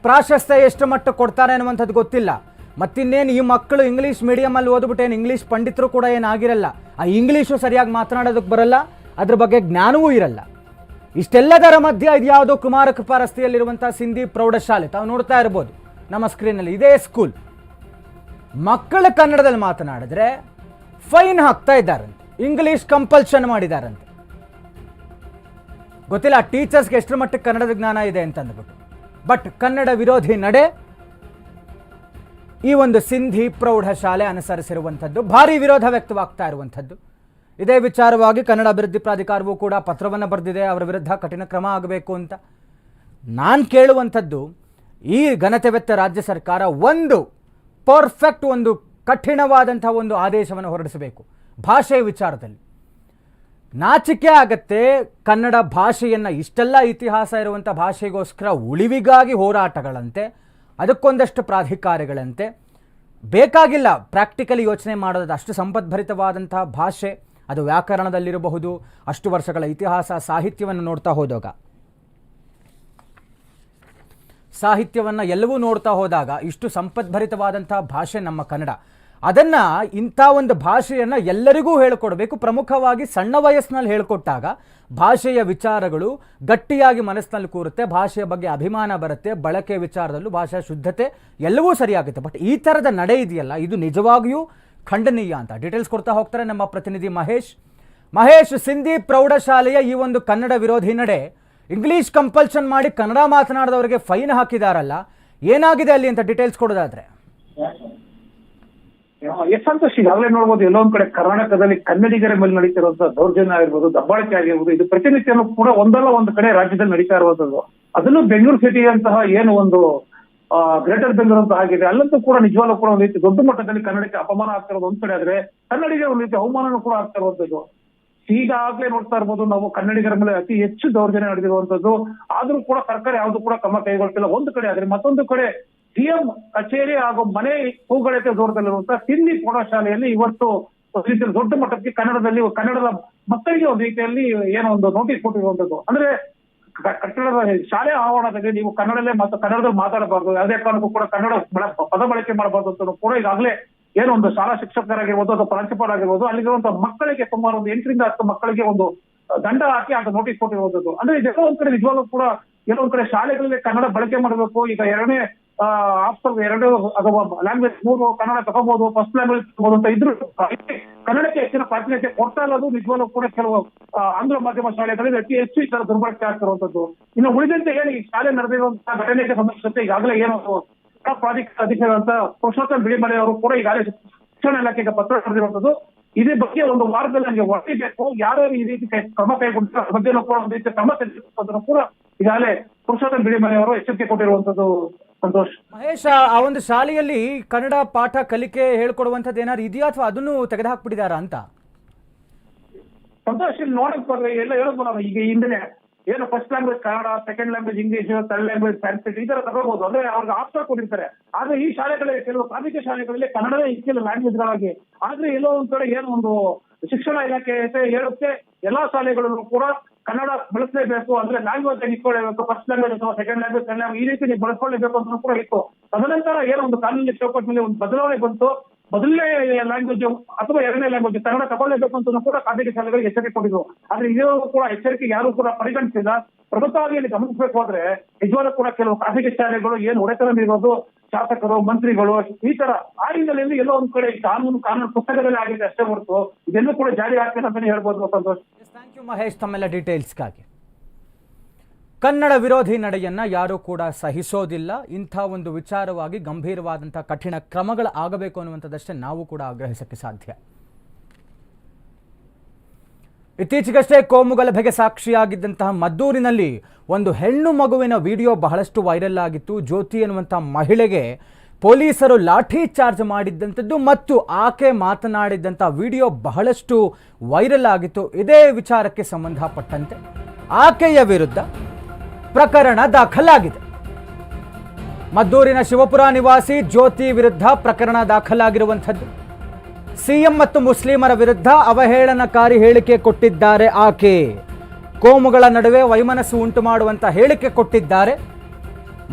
ಪ್ರಾಶಸ್ತ್ಯ ಎಷ್ಟು ಮಟ್ಟ ಕೊಡ್ತಾರೆ ಅನ್ನುವಂಥದ್ದು ಗೊತ್ತಿಲ್ಲ. ಮತ್ತಿನ್ನೇನು ಈ ಮಕ್ಕಳು ಇಂಗ್ಲೀಷ್ ಮೀಡಿಯಮಲ್ಲಿ ಓದ್ಬಿಟ್ಟು ಏನು ಇಂಗ್ಲೀಷ್ ಪಂಡಿತರು ಕೂಡ ಏನಾಗಿರಲ್ಲ ಆ ಇಂಗ್ಲೀಷು ಸರಿಯಾಗಿ ಮಾತನಾಡೋದಕ್ಕೆ ಬರಲ್ಲ. ಅದ್ರ ಬಗ್ಗೆ ಜ್ಞಾನವೂ ಇರಲ್ಲ. ಇಷ್ಟೆಲ್ಲದರ ಮಧ್ಯೆ ಇದು ಯಾವುದೋ ಕುಮಾರಕೃಪಾ ರಸ್ತೆಯಲ್ಲಿರುವಂಥ ಸಿಂಧಿ ಪ್ರೌಢಶಾಲೆ. ತಾವು ನೋಡ್ತಾ ಇರ್ಬೋದು. ನಮ್ಮ ಸ್ಕ್ರೀನಲ್ಲಿ ಇದೇ ಸ್ಕೂಲ್ ಮಕ್ಕಳು ಕನ್ನಡದಲ್ಲಿ ಮಾತನಾಡಿದ್ರೆ ಫೈನ್ ಹಾಕ್ತಾ ಇದ್ದಾರಂತೆ. ಇಂಗ್ಲೀಷ್ ಕಂಪಲ್ಷನ್ ಮಾಡಿದಾರಂತೆ. ಗೊತ್ತಿಲ್ಲ ಟೀಚರ್ಸ್ಗೆ ಎಷ್ಟು ಮಟ್ಟಕ್ಕೆ ಕನ್ನಡದ ಜ್ಞಾನ ಇದೆ ಅಂತ ಅಂದ್ಬಿಟ್ಟು ಬಟ್ ಕನ್ನಡ ವಿರೋಧಿ ನಡೆ ಈ ಒಂದು ಸಿಂಧಿ ಪ್ರೌಢ ಶಾಲೆ ಅನುಸರಿಸಿರುವಂಥದ್ದು, ಭಾರಿ ವಿರೋಧ ವ್ಯಕ್ತವಾಗ್ತಾ ಇರುವಂಥದ್ದು. ಇದೇ ವಿಚಾರವಾಗಿ ಕನ್ನಡ ಅಭಿವೃದ್ಧಿ ಪ್ರಾಧಿಕಾರವೂ ಕೂಡ ಪತ್ರವನ್ನು ಬರೆದಿದೆ, ಅವರ ವಿರುದ್ಧ ಕಠಿಣ ಕ್ರಮ ಆಗಬೇಕು ಅಂತ. ನಾನು ಕೇಳುವಂಥದ್ದು ಈ ಘನತೆವೆತ್ತ ರಾಜ್ಯ ಸರ್ಕಾರ ಒಂದು ಪರ್ಫೆಕ್ಟ್ ಒಂದು ಕಠಿಣವಾದಂಥ ಒಂದು ಆದೇಶವನ್ನು ಹೊರಡಿಸಬೇಕು ಭಾಷೆಯ ವಿಚಾರದಲ್ಲಿ. ನಾಚಿಕೆ ಆಗತ್ತೆ, ಕನ್ನಡ ಭಾಷೆಯನ್ನು ಇಷ್ಟೆಲ್ಲ ಇತಿಹಾಸ ಇರುವಂಥ ಭಾಷೆಗೋಸ್ಕರ ಉಳಿವಿಗಾಗಿ ಹೋರಾಟಗಳಂತೆ, ಅದಕ್ಕೊಂದಷ್ಟು ಪ್ರಾಧಿಕಾರಗಳಂತೆ, ಬೇಕಾಗಿಲ್ಲ ಪ್ರಾಕ್ಟಿಕಲಿ ಯೋಚನೆ ಮಾಡೋದು ಅಷ್ಟು ಸಂಪದ್ಭರಿತವಾದಂತಹ ಭಾಷೆ, ಅದು ವ್ಯಾಕರಣದಲ್ಲಿರಬಹುದು, ಅಷ್ಟು ವರ್ಷಗಳ ಇತಿಹಾಸ, ಸಾಹಿತ್ಯವನ್ನು ನೋಡ್ತಾ ಹೋದಾಗ. ಸಾಹಿತ್ಯವನ್ನು ಎಲ್ಲವೂ ನೋಡ್ತಾ ಹೋದಾಗ ಇಷ್ಟು ಸಂಪದ್ಭರಿತವಾದಂತಹ ಭಾಷೆ ನಮ್ಮ ಕನ್ನಡ. ಅದನ್ನು ಇಂಥ ಒಂದು ಭಾಷೆಯನ್ನು ಎಲ್ಲರಿಗೂ ಹೇಳಿಕೊಡಬೇಕು. ಪ್ರಮುಖವಾಗಿ ಸಣ್ಣ ವಯಸ್ಸಿನಲ್ಲಿ ಹೇಳಿಕೊಟ್ಟಾಗ ಭಾಷೆಯ ವಿಚಾರಗಳು ಗಟ್ಟಿಯಾಗಿ ಮನಸ್ಸಿನಲ್ಲಿ ಕೂರುತ್ತೆ, ಭಾಷೆಯ ಬಗ್ಗೆ ಅಭಿಮಾನ ಬರುತ್ತೆ ಬಳಕೆ ವಿಚಾರದಲ್ಲೂ ಭಾಷಾ ಶುದ್ಧತೆ ಎಲ್ಲವೂ ಸರಿಯಾಗುತ್ತೆ. ಬಟ್ ಈ ಥರದ ನಡೆ ಇದೆಯಲ್ಲ, ಇದು ನಿಜವಾಗಿಯೂ ಖಂಡನೀಯ ಅಂತ. ಡೀಟೇಲ್ಸ್ ಕೊಡ್ತಾ ಹೋಗ್ತಾರೆ ನಮ್ಮ ಪ್ರತಿನಿಧಿ ಮಹೇಶ್. ಮಹೇಶ್, ಸಿಂಧಿ ಪ್ರೌಢಶಾಲೆಯ ಈ ಒಂದು ಕನ್ನಡ ವಿರೋಧಿ ನಡೆ ಇಂಗ್ಲಿಷ್ ಕಂಪಲ್ಷನ್ ಮಾಡಿ ಕನ್ನಡ ಮಾತನಾಡಿದವರಿಗೆ ಫೈನ್ ಹಾಕಿದಾರಲ್ಲ, ಏನಾಗಿದೆ ಅಲ್ಲಿ ಅಂತ ಡೀಟೇಲ್ಸ್ ಕೊಡೋದಾದ್ರೆ? ಎಷ್ಟು ಸಂತೋಷ, ಈಗಾಗಲೇ ನೋಡ್ಬೋದು ಎಲ್ಲೊಂದ್ ಕಡೆ ಕರ್ನಾಟಕದಲ್ಲಿ ಕನ್ನಡಿಗರ ಮೇಲೆ ನಡೀತಿರುವಂತಹ ದೌರ್ಜನ್ಯ ಆಗಿರ್ಬೋದು, ದಬ್ಬಾಳಿಕೆ ಆಗಿರ್ಬೋದು, ಇದು ಪ್ರತಿನಿತ್ಯನೂ ಕೂಡ ಒಂದಲ್ಲ ಒಂದು ಕಡೆ ರಾಜ್ಯದಲ್ಲಿ ನಡೀತಾ ಇರುವಂತದ್ದು ಅದನ್ನು ಬೆಂಗಳೂರು ಸಿಟಿ ಅಂತಹ ಏನು ಒಂದು ಗ್ರೇಟರ್ ಬೆಂಗಳೂರು ಅಂತ ಆಗಿದೆ, ಅಲ್ಲಂತೂ ಕೂಡ ನಿಜವಾಗ್ಲೂ ಕೂಡ ಒಂದು ರೀತಿ ದೊಡ್ಡ ಮಟ್ಟದಲ್ಲಿ ಕನ್ನಡಕ್ಕೆ ಅಪಮಾನ ಆಗ್ತಿರೋದು ಒಂದ್ ಕಡೆ ಆದ್ರೆ ಕನ್ನಡಿಗರ ಒಂದು ರೀತಿ ಅವಮಾನನೂ ಕೂಡ ಆಗ್ತಾ ಇರುವಂತದ್ದು ಈಗಾಗ್ಲೇ ನೋಡ್ತಾ ಇರ್ಬೋದು ನಾವು ಕನ್ನಡಿಗರ ಮೇಲೆ ಅತಿ ಹೆಚ್ಚು ದೌರ್ಜನ್ಯ ನಡೆದಿರುವಂತದ್ದು. ಆದ್ರೂ ಕೂಡ ಸರ್ಕಾರ ಯಾವ್ದು ಕೂಡ ಕ್ರಮ ಕೈಗೊಳ್ತಿಲ್ಲ. ಒಂದು ಕಡೆ ಆದ್ರೆ ಮತ್ತೊಂದು ಕಡೆ ಸಿಎಂ ಕಚೇರಿ ಹಾಗೂ ಮನೆ ಹೂಗಳತೆ ದೂರದಲ್ಲಿರುವಂತಹ ಸಿಂಧಿ ಪ್ರೌಢಶಾಲೆಯಲ್ಲಿ ಇವತ್ತು ದೊಡ್ಡ ಮಟ್ಟಕ್ಕೆ ಕನ್ನಡದಲ್ಲಿ ಕನ್ನಡದ ಮಕ್ಕಳಿಗೆ ಒಂದು ರೀತಿಯಲ್ಲಿ ಏನೋ ಒಂದು ನೋಟಿಸ್ ಕೊಟ್ಟಿರುವಂತದ್ದು. ಅಂದ್ರೆ ಕಟ್ಟಡದ ಶಾಲೆ ಆವರಣದಲ್ಲಿ ನೀವು ಕನ್ನಡಲ್ಲೇ ಮತ್ತು ಕನ್ನಡದಲ್ಲಿ ಮಾತಾಡಬಾರ್ದು. ಯಾವುದೇ ಕಾರಣಕ್ಕೂ ಕೂಡ ಕನ್ನಡ ಪದ ಬಳಕೆ ಮಾಡಬಾರ್ದು ಅಂತ ಕೂಡ ಈಗಾಗಲೇ ಏನೋ ಒಂದು ಶಾಲಾ ಶಿಕ್ಷಕರಾಗಿರ್ಬೋದು ಅಥವಾ ಪ್ರಾಂಶುಪಾಲರಾಗಿರ್ಬೋದು ಅಲ್ಲಿರುವಂತಹ ಮಕ್ಕಳಿಗೆ ಸುಮಾರು ಒಂದು ಎಂಟರಿಂದ ಹತ್ತು ಮಕ್ಕಳಿಗೆ ಒಂದು ದಂಡ ಹಾಕಿ ಅಂತ ನೋಟಿಸ್ ಕೊಟ್ಟಿರುವಂತದ್ದು. ಅಂದ್ರೆ ಇದೆಲ್ಲ ಒಂದ್ ಕಡೆ ನಿಜವಾಗ್ಲೂ ಕೂಡ ಏನೋ ಒಂದ್ ಕಡೆ ಶಾಲೆಗಳಲ್ಲಿ ಕನ್ನಡ ಬಳಕೆ ಮಾಡಬೇಕು. ಈಗ ಎರಡನೇ ಆಪ್ಷನ್ ಎರಡು ಅಥವಾ ಲ್ಯಾಂಗ್ವೇಜ್ ಮೂರು ಕನ್ನಡ ತಗೋಬಹುದು ಫಸ್ಟ್ ಲ್ಯಾಂಗ್ವೇಜ್ ತಗೋಬಹುದು ಅಂತ ಇದ್ರು ಕನ್ನಡಕ್ಕೆ ಹೆಚ್ಚಿನ ಪ್ರಾಧಾನ್ಯತೆ ಕೊಡ್ತಾ ಇರೋದು ನಿಜವಾಗ್ಲೂ ಕೂಡ ಕೆಲವು ಆಂಗ್ಲ ಮಾಧ್ಯಮ ಶಾಲೆಗಳಲ್ಲಿ ಅತಿ ಹೆಚ್ಚು ಈ ತರ ದುರ್ಬಳಕೆ ಆಗ್ತಿರುವಂತದ್ದು ಇನ್ನು ಉಳಿದಂತೆ ಹೇಳಿ ಈ ಶಾಲೆ ನಡೆದಿರುವಂತಹ ಘಟನೆಗೆ ಸಂಬಂಧಿಸಿದಂತೆ ಈಗಾಗಲೇ ಏನು ಜಿಲ್ಲಾ ಪ್ರಾಧಿಕಾರ ಪುರುಷೋತ್ತಮ್ ಬಿಳಿಮಲೆ ಅವರು ಕೂಡ ಈಗಾಗಲೇ ಶಿಕ್ಷಣ ಇಲಾಖೆಗೆ ಪತ್ರ ಬರೆದಿರುವಂತದ್ದು ಇದೇ ಬಗ್ಗೆ ಒಂದು ವಾರದಲ್ಲಿ ನನಗೆ ವರದಿ ಬೇಕು ಯಾರ್ಯಾರು ಈ ರೀತಿ ಕ್ರಮ ಕೈಗೊಂಡಿದ್ದಾರೆ ಅದ್ರ ಬಗ್ಗೆನೂ ಕೂಡ ಒಂದು ರೀತಿ ಕ್ರಮ ತೆಗೆದುಕೊಂಡು ಕೂಡ ಈಗಾಗಲೇ ಪುರುಷೋತ್ತಮ್ ಬಿಳಿಮಲೆ ಅವರು ಎಚ್ಚರಿಕೆ ಕೊಟ್ಟಿರುವಂತದ್ದು ಸಂತೋಷ್. ಮಹೇಶ್ ಆ- ಒಂದು ಶಾಲೆಯಲ್ಲಿ ಕನ್ನಡ ಪಾಠ ಕಲಿಕೆ ಹೇಳ್ಕೊಡುವಂತದ್ದು ಏನಾದ್ರು ಇದೆಯಾ ಅಥವಾ ಅದನ್ನು ತೆಗೆದುಹಾಕ್ಬಿಟ್ಟಿದಾರಾ ಅಂತ? ಸಂತೋಷ್ ಇಲ್ಲಿ ನೋಡಕ್ ಬರ್ರಿ. ಎಲ್ಲ ಹೇಳಕ್ ಬರೋದು ಈಗ ಹಿಂದೆ ಏನು first language Kannada second language English third language Sanskrit ಈ ತರ ತಗೋಬಹುದು ಅಂದ್ರೆ ಅವ್ರಿಗೆ ಆಪ್ಷನ್ ಕೊಟ್ಟಿರ್ತಾರೆ. ಆದ್ರೆ ಈ ಶಾಲೆಗಳಲ್ಲಿ, ಕೆಲವು ಪ್ರಾಥಮಿಕ ಶಾಲೆಗಳಲ್ಲಿ ಕನ್ನಡವೇ ಇಕ್ಕಿಲ್ಲ ಲ್ಯಾಂಗ್ವೇಜ್ ಗಳಾಗಿ, ಆದ್ರೆ ಎಲ್ಲೋ ಒಂದ್ ಕಡೆ ಏನೋ ಒಂದು ಶಿಕ್ಷಣ ಇಲಾಖೆ ಹೇಳುತ್ತೆ, ಎಲ್ಲಾ ಶಾಲೆಗಳಲ್ಲೂ ಕೂಡ ಕನ್ನಡ ಬಳಸಲೇಬೇಕು, ಅಂದ್ರೆ ಲ್ಯಾಂಗ್ವೇಜ್ ಆಗಿ ಇಟ್ಕೊಳ್ಳೇಬೇಕು ಫಸ್ಟ್ ಲ್ಯಾಂಗ್ವೇಜ್ ಅಥವಾ ಸೆಕೆಂಡ್ ಲ್ಯಾಂಗ್ವೇಜ್ ಥರ್ಡ್ ಈ ರೀತಿ ನೀವು ಬಳಸ್ಕೊಳ್ಳೇಬೇಕು ಅಂತ ಕೂಡ ಇತ್ತು. ತದನಂತರ ಏನೋ ಒಂದು ಕಾನೂನಿನ ಚೌಕಟ್ಟಿನಲ್ಲಿ ಒಂದು ಬದಲಾವಣೆ ಬಂತು. ಮೊದಲನೇ ಲ್ಯಾಂಗ್ವೇಜ್ ಅಥವಾ ಎರಡನೇ ಲ್ಯಾಂಗ್ವೇಜ್ ಕನ್ನಡ ತಗೊಳ್ಳೇಬೇಕು ಅಂತ ಕೂಡ ಖಾಸಗಿ ಶಾಲೆಗಳಿಗೆ ಎಚ್ಚರಿಕೆ ಕೊಟ್ಟಿದ್ರು. ಆದ್ರೆ ಇದು ಕೂಡ ಎಚ್ಚರಿಕೆ ಯಾರು ಕೂಡ ಪರಿಗಣಿಸಿಲ್ಲ. ಪ್ರಮುಖವಾಗಿ ಗಮನಿಸಬೇಕು ಆದ್ರೆ ನಿಜವಾಗ್ಲೂ ಕೂಡ ಕೆಲವು ಖಾಸಗಿ ಶಾಲೆಗಳು ಏನು ಒಡೆತನ ಇರೋದು ಶಾಸಕರು, ಮಂತ್ರಿಗಳು, ಈ ತರ ಆ ಹಿನ್ನೆಲೆಯಲ್ಲಿ ಎಲ್ಲೋ ಒಂದ್ ಕಡೆ ಕಾನೂನು ಕಾನೂನು ಪುಸ್ತಕದಲ್ಲಿ ಆಗಿದೆ ಅಷ್ಟೇ ಹೊರತು ಇದೆಲ್ಲೂ ಕೂಡ ಜಾರಿ ಆಗ್ತದೆ ಅಂತಾನೆ ಹೇಳ್ಬೋದು ಸಂತೋಷ್. ಥ್ಯಾಂಕ್ ಯು ಮಹೇಶ್, ತಮ್ಮೆಲ್ಲ ಡೀಟೇಲ್ಸ್ಗಾಗಿ ಕನ್ನಡ ವಿರೋಧಿ ನಡೆಯನ್ನ ಯಾರೂ ಕೂಡ ಸಹಿಸೋದಿಲ್ಲ. ಇಂಥ ಒಂದು ವಿಚಾರವಾಗಿ ಗಂಭೀರವಾದಂಥ ಕಠಿಣ ಕ್ರಮಗಳು ಆಗಬೇಕು ಅನ್ನುವಂಥದ್ದಷ್ಟೇ ನಾವು ಕೂಡ ಆಗ್ರಹಿಸಕ್ಕೆ ಸಾಧ್ಯ. ಇತ್ತೀಚೆಗಷ್ಟೇ ಕೋಮುಗಲಭೆಗೆ ಸಾಕ್ಷಿಯಾಗಿದ್ದಂತಹ ಮದ್ದೂರಿನಲ್ಲಿ ಒಂದು ಹೆಣ್ಣು ಮಗುವಿನ ವಿಡಿಯೋ ಬಹಳಷ್ಟು ವೈರಲ್ ಆಗಿತ್ತು. ಜ್ಯೋತಿ ಎನ್ನುವಂಥ ಮಹಿಳೆಗೆ ಪೊಲೀಸರು ಲಾಠಿ ಚಾರ್ಜ್ ಮಾಡಿದ್ದಂಥದ್ದು ಮತ್ತು ಆಕೆ ಮಾತನಾಡಿದ್ದಂಥ ವಿಡಿಯೋ ಬಹಳಷ್ಟು ವೈರಲ್ ಆಗಿತ್ತು. ಇದೇ ವಿಚಾರಕ್ಕೆ ಸಂಬಂಧಪಟ್ಟಂತೆ ಆಕೆಯ ವಿರುದ್ಧ ಪ್ರಕರಣ ದಾಖಲಾಗಿದೆ. ಮದ್ದೂರಿನ ಶಿವಪುರ ನಿವಾಸಿ ಜ್ಯೋತಿ ವಿರುದ್ಧ ಪ್ರಕರಣ ದಾಖಲಾಗಿರುವಂಥದ್ದು. ಸಿಎಂ ಮತ್ತು ಮುಸ್ಲಿಮರ ವಿರುದ್ಧ ಅವಹೇಳನಕಾರಿ ಹೇಳಿಕೆ ಕೊಟ್ಟಿದ್ದಾರೆ ಆಕೆ. ಕೋಮುಗಳ ನಡುವೆ ವೈಮನಸ್ಸು ಉಂಟು ಮಾಡುವಂಥ ಹೇಳಿಕೆ ಕೊಟ್ಟಿದ್ದಾರೆ.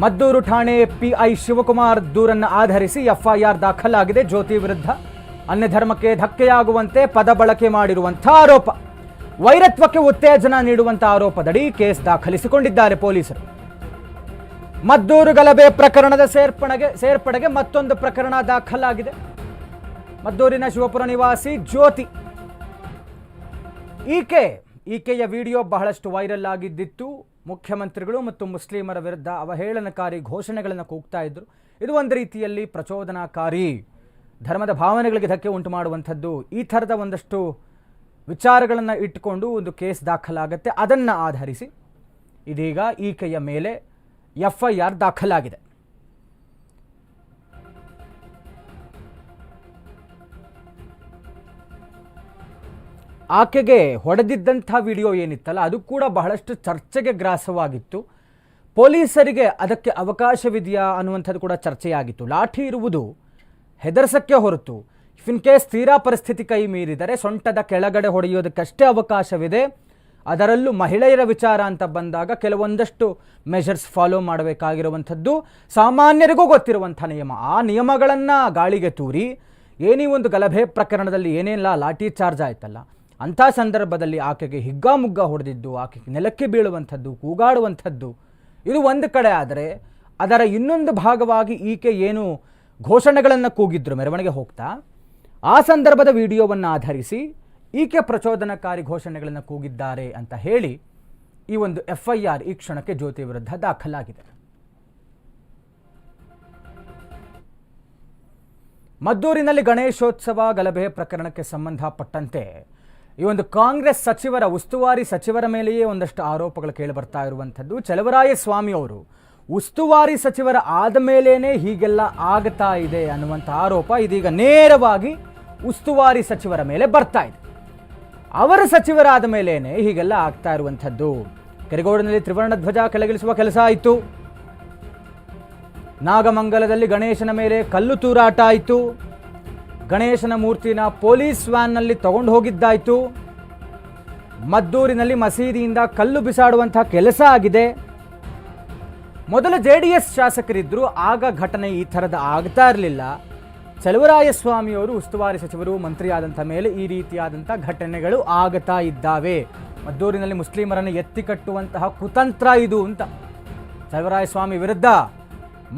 ಮದ್ದೂರು ಠಾಣೆ ಪಿಐ ಶಿವಕುಮಾರ್ ದೂರನ್ನು ಆಧರಿಸಿ ಎಫ್ಐಆರ್ ದಾಖಲಾಗಿದೆ ಜ್ಯೋತಿ ವಿರುದ್ಧ. ಅನ್ಯ ಧರ್ಮಕ್ಕೆ ಧಕ್ಕೆಯಾಗುವಂತೆ ಪದ ಬಳಕೆ ಮಾಡಿರುವಂಥ ಆರೋಪ. ವೈರತ್ವಕ್ಕೆ ಉತ್ತೇಜನ ನೀಡುವಂತ ಆರೋಪದಡಿ ಕೇಸ್ ದಾಖಲಿಸಿಕೊಂಡಿದ್ದಾರೆ ಪೊಲೀಸರು. ಮದ್ದೂರು ಗಲಭೆ ಪ್ರಕರಣದ ಸೇರ್ಪಣೆಗೆ ಸೇರ್ಪಡೆಗೆ ಮತ್ತೊಂದು ಪ್ರಕರಣ ದಾಖಲಾಗಿದೆ. ಮದ್ದೂರಿನ ಶಿವಪುರ ನಿವಾಸಿ ಜ್ಯೋತಿ. ಈಕೆ, ಈಕೆಯ ವಿಡಿಯೋ ಬಹಳಷ್ಟು ವೈರಲ್ ಆಗಿದ್ದಿತ್ತು. ಮುಖ್ಯಮಂತ್ರಿಗಳು ಮತ್ತು ಮುಸ್ಲಿಮರ ವಿರುದ್ಧ ಅವಹೇಳನಕಾರಿ ಘೋಷಣೆಗಳನ್ನು ಕೂಗ್ತಾ ಇದ್ದರು ಇದು ಒಂದು ರೀತಿಯಲ್ಲಿ ಪ್ರಚೋದನಾಕಾರಿ ಧರ್ಮದ ಭಾವನೆಗಳಿಗೆ ಧಕ್ಕೆ ಉಂಟು ಮಾಡುವಂಥದ್ದು. ಈ ಥರದ ಒಂದಷ್ಟು ವಿಚಾರಗಳನ್ನು ಇಟ್ಟುಕೊಂಡು ಒಂದು ಕೇಸ್ ದಾಖಲಾಗುತ್ತೆ. ಅದನ್ನು ಆಧರಿಸಿ ಇದೀಗ ಈಕೆಯ ಮೇಲೆ ಎಫ್ ಐ ಆರ್ ದಾಖಲಾಗಿದೆ. ಆಕೆಗೆ ಹೊಡೆದಿದ್ದಂಥ ವಿಡಿಯೋ ಏನಿತ್ತಲ್ಲ, ಅದು ಕೂಡ ಬಹಳಷ್ಟು ಚರ್ಚೆಗೆ ಗ್ರಾಸವಾಗಿತ್ತು. ಪೊಲೀಸರಿಗೆ ಅದಕ್ಕೆ ಅವಕಾಶವಿದೆಯಾ ಅನ್ನುವಂಥದ್ದು ಕೂಡ ಚರ್ಚೆಯಾಗಿತ್ತು. ಲಾಠಿ ಇರುವುದು ಹೆದರ್ಸಕ್ಕೆ ಹೊರತು. ಇನ್ ಕೇಸ್ ತೀರಾ ಪರಿಸ್ಥಿತಿ ಕೈ ಮೀರಿದರೆ ಸೊಂಟದ ಕೆಳಗಡೆ ಹೊಡೆಯೋದಕ್ಕಷ್ಟೇ ಅವಕಾಶವಿದೆ. ಅದರಲ್ಲೂ ಮಹಿಳೆಯರ ವಿಚಾರ ಅಂತ ಬಂದಾಗ ಕೆಲವೊಂದಷ್ಟು ಮೆಷರ್ಸ್ ಫಾಲೋ ಮಾಡಬೇಕಾಗಿರುವಂಥದ್ದು. ಸಾಮಾನ್ಯರಿಗೂ ಗೊತ್ತಿರುವಂಥ ನಿಯಮ. ಆ ನಿಯಮಗಳನ್ನು ಗಾಳಿಗೆ ತೂರಿ, ಏನೇ ಒಂದು ಗಲಭೆ ಪ್ರಕರಣದಲ್ಲಿ ಏನೆಲ್ಲ ಲಾಠಿ ಚಾರ್ಜ್ ಆಯ್ತಲ್ಲ, ಅಂಥ ಸಂದರ್ಭದಲ್ಲಿ ಆಕೆಗೆ ಹಿಗ್ಗಾಮುಗ್ಗ ಹೊಡೆದಿದ್ದು, ಆಕೆಗೆ ನೆಲಕ್ಕೆ ಬೀಳುವಂಥದ್ದು, ಕೂಗಾಡುವಂಥದ್ದು, ಇದು ಒಂದು ಕಡೆ ಆದರೆ ಅದರ ಇನ್ನೊಂದು ಭಾಗವಾಗಿ ಈಕೆ ಏನು ಘೋಷಣೆಗಳನ್ನು ಕೂಗಿದ್ರು, ಮೆರವಣಿಗೆ ಹೋಗ್ತಾ? ಆ ಸಂದರ್ಭದ ವಿಡಿಯೋವನ್ನು ಆಧರಿಸಿ ಈಕೆ ಪ್ರಚೋದನಕಾರಿ ಘೋಷಣೆಗಳನ್ನು ಕೂಗಿದ್ದಾರೆ ಅಂತ ಹೇಳಿ ಈ ಒಂದು ಎಫ್ ಐ ಆರ್ ಈ ಕ್ಷಣಕ್ಕೆ ಜ್ಯೋತಿ ವಿರುದ್ಧ ದಾಖಲಾಗಿದೆ. ಮದ್ದೂರಿನಲ್ಲಿ ಗಣೇಶೋತ್ಸವ ಗಲಭೆ ಪ್ರಕರಣಕ್ಕೆ ಸಂಬಂಧಪಟ್ಟಂತೆ ಈ ಒಂದು ಕಾಂಗ್ರೆಸ್ ಸಚಿವರ ಉಸ್ತುವಾರಿ ಸಚಿವರ ಮೇಲೆಯೇ ಒಂದಷ್ಟು ಆರೋಪಗಳು ಕೇಳಿಬರ್ತಾ ಇರುವಂಥದ್ದು. ಚಲವರಾಯ ಸ್ವಾಮಿ ಅವರು ಉಸ್ತುವಾರಿ ಸಚಿವರ ಆದ ಮೇಲೇನೆ ಹೀಗೆಲ್ಲ ಆಗ್ತಾ ಇದೆ ಅನ್ನುವಂಥ ಆರೋಪ ಇದೀಗ ನೇರವಾಗಿ ಉಸ್ತುವಾರಿ ಸಚಿವರ ಮೇಲೆ ಬರ್ತಾ ಇದೆ. ಅವರ ಸಚಿವರಾದ ಮೇಲೇನೆ ಹೀಗೆಲ್ಲ ಆಗ್ತಾ ಇರುವಂಥದ್ದು. ಕರಿಗೋಡಿನಲ್ಲಿ ತ್ರಿವರ್ಣ ಧ್ವಜ ಕೆಳಗಿಳಿಸುವ ಕೆಲಸ ಆಯಿತು. ನಾಗಮಂಗಲದಲ್ಲಿ ಗಣೇಶನ ಮೇಲೆ ಕಲ್ಲು ತೂರಾಟ ಆಯಿತು. ಗಣೇಶನ ಮೂರ್ತಿನ ಪೊಲೀಸ್ ವ್ಯಾನ್ನಲ್ಲಿ ತಗೊಂಡು ಹೋಗಿದ್ದಾಯಿತು. ಮದ್ದೂರಿನಲ್ಲಿ ಮಸೀದಿಯಿಂದ ಕಲ್ಲು ಬಿಸಾಡುವಂಥ ಕೆಲಸ ಆಗಿದೆ. ಮೊದಲ ಜೆ ಡಿ ಎಸ್ ಶಾಸಕರಿದ್ದರು ಆಗ ಘಟನೆ ಈ ಥರದ ಆಗ್ತಾ ಇರಲಿಲ್ಲ. ಚಲುವರಾಯಸ್ವಾಮಿಯವರು, ಉಸ್ತುವಾರಿ ಸಚಿವರು, ಮಂತ್ರಿಯಾದಂಥ ಮೇಲೆ ಈ ರೀತಿಯಾದಂಥ ಘಟನೆಗಳು ಆಗ್ತಾ ಇದ್ದಾವೆ. ಮದ್ದೂರಿನಲ್ಲಿ ಮುಸ್ಲಿಮರನ್ನು ಎತ್ತಿ ಕಟ್ಟುವಂತಹ ಕುತಂತ್ರ ಇದು ಅಂತ. ಚಲುವರಾಯಸ್ವಾಮಿ ವಿರುದ್ಧ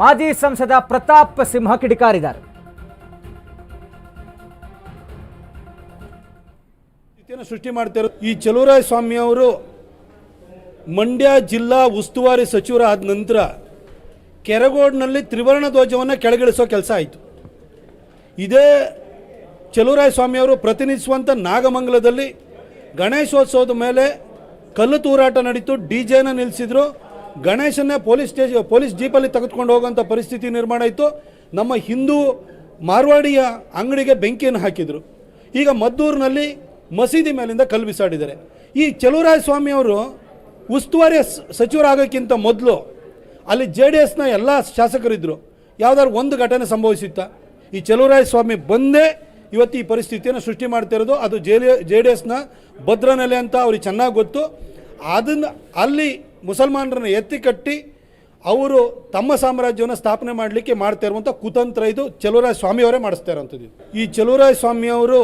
ಮಾಜಿ ಸಂಸದ ಪ್ರತಾಪ್ ಸಿಂಹ ಕಿಡಿಕಾರಿದ್ದಾರೆ. ಸೃಷ್ಟಿ ಮಾಡ್ತಾರೆ ಈ ಚಲುವರಾಯ ಸ್ವಾಮಿ ಅವರು ಮಂಡ್ಯ ಜಿಲ್ಲಾ ಉಸ್ತುವಾರಿ ಸಚಿವರಾದ ನಂತರ ಕೆರಗೋಡ್ನಲ್ಲಿ ತ್ರಿವರ್ಣ ಧ್ವಜವನ್ನು ಕೆಳಗಿಳಿಸೋ ಕೆಲಸ ಆಯಿತು. ಇದೇ ಚಲುವರಾಯ ಸ್ವಾಮಿ ಅವರು ಪ್ರತಿನಿಧಿಸುವಂಥ ನಾಗಮಂಗಲದಲ್ಲಿ ಗಣೇಶೋತ್ಸವದ ಮೇಲೆ ಕಲ್ಲು ತೂರಾಟ ನಡೀತು. ಡಿ ಜೆನ ನಿಲ್ಲಿಸಿದ್ರು ಗಣೇಶನ್ನೇ ಪೊಲೀಸ್ ಸ್ಟೇಷನ್ ಪೊಲೀಸ್ ಜೀಪಲ್ಲಿ ತೆಗೆದುಕೊಂಡು ಹೋಗುವಂಥ ಪರಿಸ್ಥಿತಿ ನಿರ್ಮಾಣ ಆಯಿತು. ನಮ್ಮ ಹಿಂದೂ ಮಾರ್ವಾಡಿಯ ಅಂಗಡಿಗೆ ಬೆಂಕಿಯನ್ನು ಹಾಕಿದರು. ಈಗ ಮದ್ದೂರಿನಲ್ಲಿ ಮಸೀದಿ ಮೇಲಿಂದ ಕಲ್ಲು ಬಿಸಾಡಿದ್ದಾರೆ. ಈ ಚಲುವರಾಯ ಸ್ವಾಮಿ ಅವರು ಉಸ್ತುವಾರಿ ಸಚಿವರಾಗೋಕ್ಕಿಂತ ಮೊದಲು ಅಲ್ಲಿ ಜೆ ಡಿ ಎಸ್ನ ಎಲ್ಲ ಶಾಸಕರಿದ್ದರು ಯಾವುದಾದ್ರು ಒಂದು ಘಟನೆ ಸಂಭವಿಸಿತ್ತಾ. ಈ ಚಲುವರಾಯ ಸ್ವಾಮಿ ಬಂದೇ ಇವತ್ತು ಈ ಪರಿಸ್ಥಿತಿಯನ್ನು ಸೃಷ್ಟಿ ಮಾಡ್ತಿರೋದು ಅದು ಜೆ ಜೆ ಡಿ ಎಸ್ನ ಭದ್ರನೆಲೆ ಅಂತ ಅವ್ರಿಗೆ ಚೆನ್ನಾಗಿ ಗೊತ್ತು. ಅದನ್ನು ಅಲ್ಲಿ ಮುಸಲ್ಮಾನರನ್ನು ಎತ್ತಿ ಕಟ್ಟಿ ಅವರು ತಮ್ಮ ಸಾಮ್ರಾಜ್ಯವನ್ನು ಸ್ಥಾಪನೆ ಮಾಡಲಿಕ್ಕೆ ಮಾಡ್ತಾ ಇರುವಂಥ ಕುತಂತ್ರ ಇದು ಚಲುವರಾಯ ಸ್ವಾಮಿಯವರೇ ಮಾಡಿಸ್ತಾ ಇರೋಂಥದ್ದು. ಈ ಚಲುವರಾಯ ಸ್ವಾಮಿಯವರು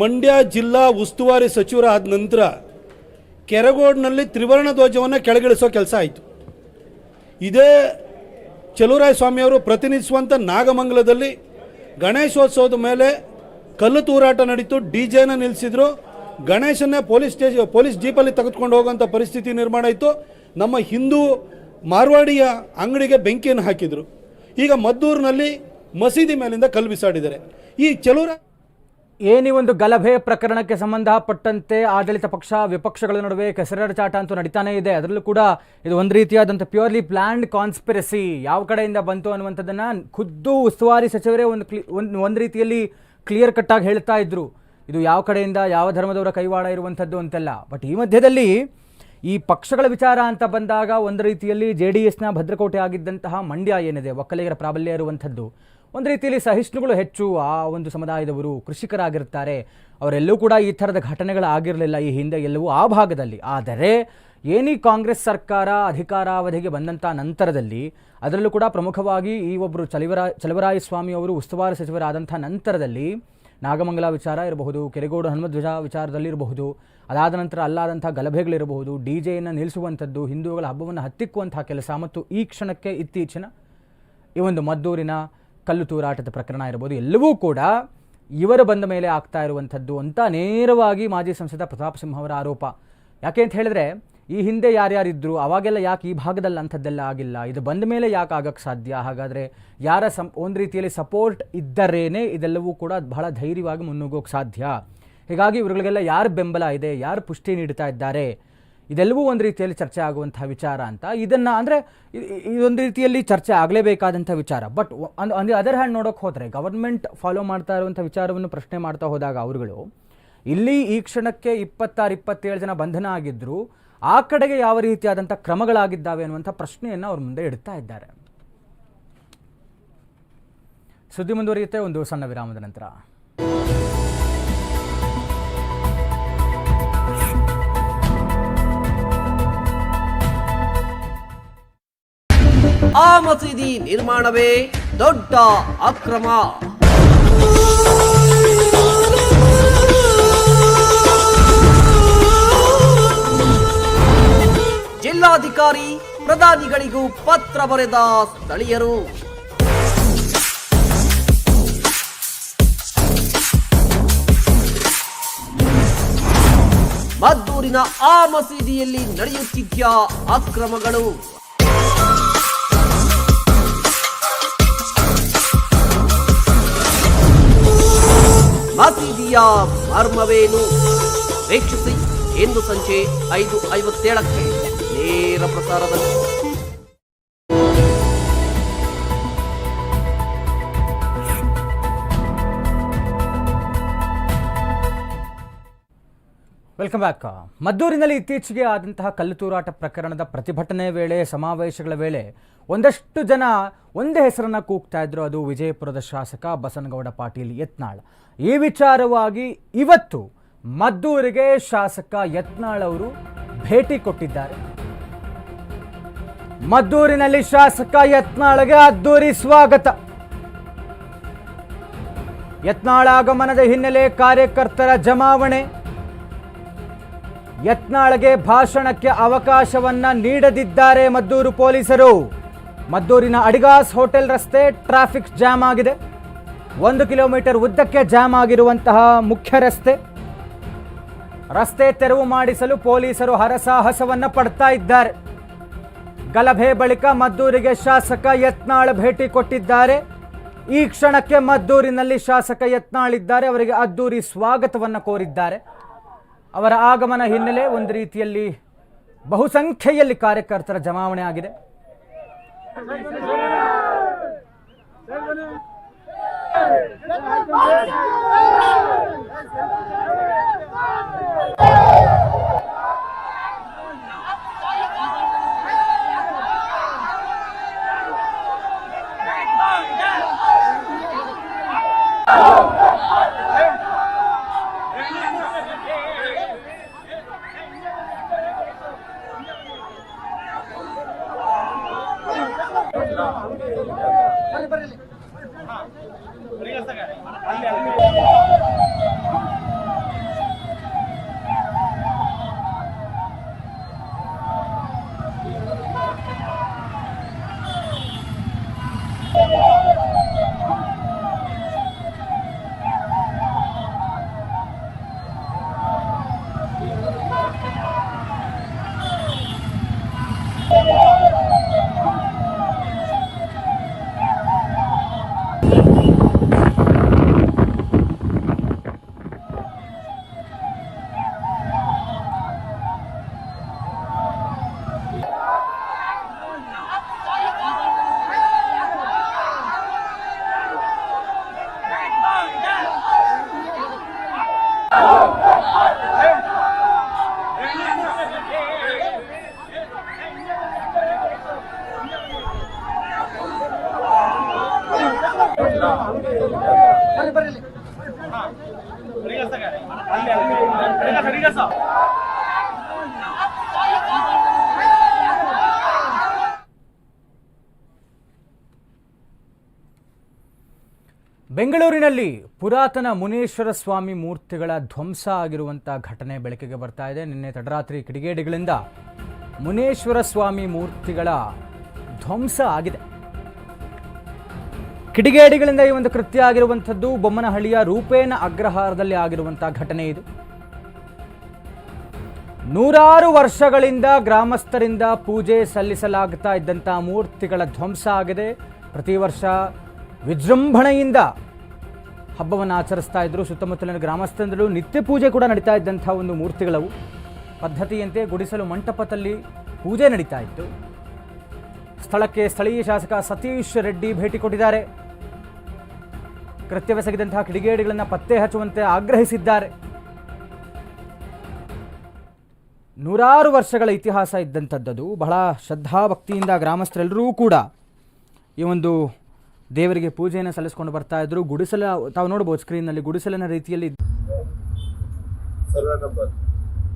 ಮಂಡ್ಯ ಜಿಲ್ಲಾ ಉಸ್ತುವಾರಿ ಸಚಿವರಾದ ನಂತರ ಕೆರಗೋಡ್ನಲ್ಲಿ ತ್ರಿವರ್ಣ ಧ್ವಜವನ್ನು ಕೆಳಗಿಳಿಸೋ ಕೆಲಸ ಆಯಿತು. ಇದೇ ಚಲುವರಾಯ ಸ್ವಾಮಿಯವರು ಪ್ರತಿನಿಧಿಸುವಂಥ ನಾಗಮಂಗಲದಲ್ಲಿ ಗಣೇಶೋತ್ಸವದ ಮೇಲೆ ಕಲ್ಲು ತೂರಾಟ ನಡೀತು. ಡಿ ಜೆನ ನಿಲ್ಲಿಸಿದ್ರು ಗಣೇಶನ್ನೇ ಪೊಲೀಸ್ ಸ್ಟೇಜ್, ಪೊಲೀಸ್ ಜೀಪಲ್ಲಿ ತೆಗೆದುಕೊಂಡು ಹೋಗುವಂಥ ಪರಿಸ್ಥಿತಿ ನಿರ್ಮಾಣ ಆಯಿತು. ನಮ್ಮ ಹಿಂದೂ ಮಾರ್ವಾಡಿಯ ಅಂಗಡಿಗೆ ಬೆಂಕಿಯನ್ನು ಹಾಕಿದರು. ಈಗ ಮದ್ದೂರಿನಲ್ಲಿ ಮಸೀದಿ ಮೇಲಿಂದ ಕಲ್ಲು ಬಿಸಾಡಿದ್ದಾರೆ. ಈ ಚಲುವರಾಯ ಏನಿ ಒಂದು ಗಲಭೆ ಪ್ರಕರಣಕ್ಕೆ ಸಂಬಂಧಪಟ್ಟಂತೆ ಆಡಳಿತ ಪಕ್ಷ, ವಿಪಕ್ಷಗಳ ನಡುವೆ ಕೆಸರಾಟ ಅಂತೂ ನಡೀತಾನೇ ಇದೆ. ಅದರಲ್ಲೂ ಕೂಡ ಇದು ಒಂದು ರೀತಿಯಾದಂಥ ಪ್ಯೂರ್ಲಿ ಪ್ಲ್ಯಾಂಡ್ ಕಾನ್ಸ್ಪಿರಸಿ ಯಾವ ಕಡೆಯಿಂದ ಬಂತು ಅನ್ನುವಂಥದ್ದನ್ನು ಖುದ್ದು ಉಸ್ತುವಾರಿ ಸಚಿವರೇ ಒಂದು ಕ್ಲಿ ಒಂದು ಒಂದು ರೀತಿಯಲ್ಲಿ ಕ್ಲಿಯರ್ ಕಟ್ಟಾಗಿ ಹೇಳ್ತಾ ಇದ್ರು. ಇದು ಯಾವ ಕಡೆಯಿಂದ, ಯಾವ ಧರ್ಮದವರ ಕೈವಾಡ ಇರುವಂಥದ್ದು ಅಂತೆಲ್ಲ. ಬಟ್ ಈ ಮಧ್ಯದಲ್ಲಿ ಈ ಪಕ್ಷಗಳ ವಿಚಾರ ಅಂತ ಬಂದಾಗ ಒಂದು ರೀತಿಯಲ್ಲಿ ಜೆ ಡಿ ಎಸ್ನ ಭದ್ರಕೋಟೆ ಆಗಿದ್ದಂತಹ ಮಂಡ್ಯ ಏನಿದೆ, ಒಕ್ಕಲಿಗರ ಪ್ರಾಬಲ್ಯ ಇರುವಂಥದ್ದು. ಒಂದು ರೀತಿಯಲ್ಲಿ ಸಹಿಷ್ಣುಗಳು ಹೆಚ್ಚು ಆ ಒಂದು ಸಮುದಾಯದವರು ಕೃಷಿಕರಾಗಿರ್ತಾರೆ. ಅವರೆಲ್ಲೂ ಕೂಡ ಈ ಥರದ ಘಟನೆಗಳಾಗಿರಲಿಲ್ಲ ಈ ಹಿಂದೆ ಎಲ್ಲವೂ ಆ ಭಾಗದಲ್ಲಿ. ಆದರೆ ಏನೀ ಕಾಂಗ್ರೆಸ್ ಸರ್ಕಾರ ಅಧಿಕಾರಾವಧಿಗೆ ಬಂದಂಥ ನಂತರದಲ್ಲಿ ಅದರಲ್ಲೂ ಕೂಡ ಪ್ರಮುಖವಾಗಿ ಈ ಒಬ್ಬರು ಚಲವರಾಯ ಚಲವರಾಯ ಸ್ವಾಮಿ ಅವರು ಉಸ್ತುವಾರಿ ಸಚಿವರಾದಂಥ ನಂತರದಲ್ಲಿ ನಾಗಮಂಗಲ ವಿಚಾರ ಇರಬಹುದು, ಕೆರೆಗೋಡು ಹನುಮಧ್ವಜ ವಿಚಾರದಲ್ಲಿ ಇರಬಹುದು, ಅದಾದ ನಂತರ ಅಲ್ಲಾದಂಥ ಗಲಭೆಗಳಿರಬಹುದು, ಡಿ ಜೆಯನ್ನು ನಿಲ್ಲಿಸುವಂಥದ್ದು ಹಿಂದೂಗಳ ಹಬ್ಬವನ್ನು ಹತ್ತಿಕ್ಕುವಂಥ ಕೆಲಸ. ಮತ್ತು ಈ ಕ್ಷಣಕ್ಕೆ ಇತ್ತೀಚಿನ ಈ ಒಂದು ಮದ್ದೂರಿನ ಕಲ್ಲು ತೂರಾಟದ ಪ್ರಕರಣ ಇರ್ಬೋದು, ಎಲ್ಲವೂ ಕೂಡ ಇವರು ಬಂದ ಮೇಲೆ ಆಗ್ತಾ ಇರುವಂಥದ್ದು ಅಂತ ನೇರವಾಗಿ ಮಾಜಿ ಸಂಸದ ಪ್ರತಾಪ್ ಸಿಂಹ ಅವರ ಆರೋಪ. ಯಾಕೆ ಅಂತ ಹೇಳಿದ್ರೆ, ಈ ಹಿಂದೆ ಯಾರ್ಯಾರಿದ್ರು, ಅವಾಗೆಲ್ಲ ಯಾಕೆ ಈ ಭಾಗದಲ್ಲಿ ಅಂಥದ್ದೆಲ್ಲ ಆಗಿಲ್ಲ? ಇದು ಬಂದ ಮೇಲೆ ಯಾಕೆ ಆಗಕ್ಕೆ ಸಾಧ್ಯ? ಹಾಗಾದರೆ ಯಾರ ಸಂ, ಒಂದು ರೀತಿಯಲ್ಲಿ ಸಪೋರ್ಟ್ ಇದ್ದರೇನೆ ಇದೆಲ್ಲವೂ ಕೂಡ ಬಹಳ ಧೈರ್ಯವಾಗಿ ಮುನ್ನುಗ್ಗೋಕೆ ಸಾಧ್ಯ. ಹೀಗಾಗಿ ಇವರುಗಳಿಗೆಲ್ಲ ಯಾರು ಬೆಂಬಲ ಇದೆ, ಯಾರು ಪುಷ್ಟಿ ನೀಡ್ತಾ ಇದ್ದಾರೆ ಇದೆಲ್ಲವೂ ಒಂದು ರೀತಿಯಲ್ಲಿ ಚರ್ಚೆ ಆಗುವಂಥ ವಿಚಾರ ಅಂತ. ಇದನ್ನ ಅಂದರೆ ಇದೊಂದು ರೀತಿಯಲ್ಲಿ ಚರ್ಚೆ ಆಗಲೇಬೇಕಾದಂಥ ವಿಚಾರ. ಬಟ್ ಅಂದ್ರೆ ಅದರ್ ಹ್ಯಾಂಡ್ ನೋಡೋಕೆ ಹೋದರೆ ಗವರ್ಮೆಂಟ್ ಫಾಲೋ ಮಾಡ್ತಾ ಇರುವಂಥ ವಿಚಾರವನ್ನು ಪ್ರಶ್ನೆ ಮಾಡ್ತಾ ಹೋದಾಗ ಅವರುಗಳು, ಇಲ್ಲಿ ಈ ಕ್ಷಣಕ್ಕೆ ಇಪ್ಪತ್ತಾರು, ಇಪ್ಪತ್ತೇಳು ಜನ ಬಂಧನ ಆಗಿದ್ದರು ಆ ಕಡೆಗೆ ಯಾವ ರೀತಿಯಾದಂಥ ಕ್ರಮಗಳಾಗಿದ್ದಾವೆ ಅನ್ನುವಂಥ ಪ್ರಶ್ನೆಯನ್ನು ಅವ್ರ ಮುಂದೆ ಇಡ್ತಾ ಇದ್ದಾರೆ. ಸುದ್ದಿ ಮುಂದುವರಿಯುತ್ತೆ ಒಂದು ಸಣ್ಣ ವಿರಾಮದ ನಂತರ. ಆ ಮಸೀದಿ ನಿರ್ಮಾಣವೇ ದೊಡ್ಡ ಅಕ್ರಮ. ಜಿಲ್ಲಾಧಿಕಾರಿ ಪ್ರಧಾನಿಗಳಿಗೂ ಪತ್ರ ಬರೆದ ಸ್ಥಳೀಯರು. ಮದ್ದೂರಿನ ಆ ಮಸೀದಿಯಲ್ಲಿ ನಡೆಯುತ್ತಿದ್ದ ಅಕ್ರಮಗಳು. ಮಸೀದಿಯ ಮರ್ಮವೇನು? ವೀಕ್ಷಿಸಿ ಎಂದು ಸಂಜೆ ಐದು ಐವತ್ತೇಳಕ್ಕೆ ನೇರ ಪ್ರಸಾರದಲ್ಲಿ. Welcome back. ಮದ್ದೂರಿನಲ್ಲಿ ಇತ್ತೀಚೆಗೆ ಆದಂತಹ ಕಲ್ಲು ತೂರಾಟ ಪ್ರಕರಣದ ಪ್ರತಿಭಟನೆ ವೇಳೆ, ಸಮಾವೇಶಗಳ ವೇಳೆ ಒಂದಷ್ಟು ಜನ ಒಂದೇ ಹೆಸರನ್ನು ಕೂಗ್ತಾ ಇದ್ರು. ಅದು ವಿಜಯಪುರದ ಶಾಸಕ ಬಸನಗೌಡ ಪಾಟೀಲ್ ಯತ್ನಾಳ್. ಈ ವಿಚಾರವಾಗಿ ಇವತ್ತು ಮದ್ದೂರಿಗೆ ಶಾಸಕ ಯತ್ನಾಳ್ ಅವರು ಭೇಟಿ ಕೊಟ್ಟಿದ್ದಾರೆ. ಮದ್ದೂರಿನಲ್ಲಿ ಶಾಸಕ ಯತ್ನಾಳ್ಗೆ ಅದ್ದೂರಿ ಸ್ವಾಗತ. ಯತ್ನಾಳ ಆಗಮನದ ಹಿನ್ನೆಲೆ ಕಾರ್ಯಕರ್ತರ ಜಮಾವಣೆ. ಯತ್ನಾಳ್ಗೆ ಭಾಷಣಕ್ಕೆ ಅವಕಾಶವನ್ನ ನೀಡದಿದ್ದಾರೆ ಮದ್ದೂರು ಪೊಲೀಸರು. ಮದ್ದೂರಿನ ಅಡಿಗಾಸ್ ಹೋಟೆಲ್ ರಸ್ತೆ ಟ್ರಾಫಿಕ್ ಜಾಮ್ ಆಗಿದೆ. ಒಂದು ಕಿಲೋಮೀಟರ್ ಉದ್ದಕ್ಕೆ ಜಾಮ್ ಆಗಿರುವಂತಹ ಮುಖ್ಯ ರಸ್ತೆ. ರಸ್ತೆ ತೆರವು ಮಾಡಿಸಲು ಪೊಲೀಸರು ಹರಸಾಹಸವನ್ನ ಪಡ್ತಾ ಇದ್ದಾರೆ. ಗಲಭೆ ಬಳಿಕ ಮದ್ದೂರಿಗೆ ಶಾಸಕ ಯತ್ನಾಳ್ ಭೇಟಿ ಕೊಟ್ಟಿದ್ದಾರೆ. ಈ ಕ್ಷಣಕ್ಕೆ ಮದ್ದೂರಿನಲ್ಲಿ ಶಾಸಕ ಯತ್ನಾಳ್ ಇದ್ದಾರೆ. ಅವರಿಗೆ ಅದ್ದೂರಿ ಸ್ವಾಗತವನ್ನು ಕೋರಿದ್ದಾರೆ. ಅವರ ಆಗಮನ ಹಿನ್ನೆಲೆ ಒಂದು ರೀತಿಯಲ್ಲಿ ಬಹುಸಂಖ್ಯೆಯಲ್ಲಿ ಕಾರ್ಯಕರ್ತರ ಜಮಾವಣೆ ಆಗಿದೆ. Let's go! ಪುರಾತನ ಮುನೇಶ್ವರ ಸ್ವಾಮಿ ಮೂರ್ತಿಗಳ ಧ್ವಂಸ ಆಗಿರುವಂಥ ಘಟನೆ ಬೆಳಕಿಗೆ ಬರ್ತಾ ಇದೆ. ನಿನ್ನೆ ತಡರಾತ್ರಿ ಕಿಡಿಗೇಡಿಗಳಿಂದ ಮುನೇಶ್ವರ ಸ್ವಾಮಿ ಮೂರ್ತಿಗಳ ಧ್ವಂಸ ಆಗಿದೆ. ಕಿಡಿಗೇಡಿಗಳಿಂದ ಈ ಒಂದು ಕೃತ್ಯ ಆಗಿರುವಂಥದ್ದು ಬೊಮ್ಮನಹಳ್ಳಿಯ ರೂಪೇನ ಅಗ್ರಹಾರದಲ್ಲಿ ಆಗಿರುವಂತಹ ಘಟನೆ ಇದು. ನೂರಾರು ವರ್ಷಗಳಿಂದ ಗ್ರಾಮಸ್ಥರಿಂದ ಪೂಜೆ ಸಲ್ಲಿಸಲಾಗ್ತಾ ಇದ್ದಂಥ ಮೂರ್ತಿಗಳ ಧ್ವಂಸ ಆಗಿದೆ. ಪ್ರತಿ ವರ್ಷ ವಿಜೃಂಭಣೆಯಿಂದ ಹಬ್ಬವನ್ನು ಆಚರಿಸ್ತಾ ಇದ್ದರು ಸುತ್ತಮುತ್ತಲಿನ ಗ್ರಾಮಸ್ಥರಿಂದಲೂ ನಿತ್ಯ ಪೂಜೆ ಕೂಡ ನಡೀತಾ ಇದ್ದಂಥ ಒಂದು ಮೂರ್ತಿಗಳವು ಪದ್ಧತಿಯಂತೆ ಗುಡಿಸಲು ಮಂಟಪದಲ್ಲಿ ಪೂಜೆ ನಡೀತಾ ಇತ್ತು. ಸ್ಥಳಕ್ಕೆ ಸ್ಥಳೀಯ ಶಾಸಕ ಸತೀಶ್ ರೆಡ್ಡಿ ಭೇಟಿ ಕೊಟ್ಟಿದ್ದಾರೆ. ಕೃತ್ಯವೆಸಗಿದಂತಹ ಕಿಡಿಗೇಡಿಗಳನ್ನು ಪತ್ತೆ ಹಚ್ಚುವಂತೆ ಆಗ್ರಹಿಸಿದ್ದಾರೆ. ನೂರಾರು ವರ್ಷಗಳ ಇತಿಹಾಸ ಇದ್ದಂಥದ್ದದು. ಬಹಳ ಶ್ರದ್ಧಾಭಕ್ತಿಯಿಂದ ಗ್ರಾಮಸ್ಥರೆಲ್ಲರೂ ಕೂಡ ಈ ಒಂದು ದೇವರಿಗೆ ಪೂಜೆಯನ್ನು ಸಲ್ಲಿಸ್ಕೊಂಡು ಬರ್ತಾ ಇದ್ರು. ಗುಡಿಸಲ, ತಾವು ಸ್ಕ್ರೀನ್ ಸ್ಕ್ರೀನ್ನಲ್ಲಿ ಗುಡಿಸಲಿನ ರೀತಿಯಲ್ಲಿ ನಂಬರ್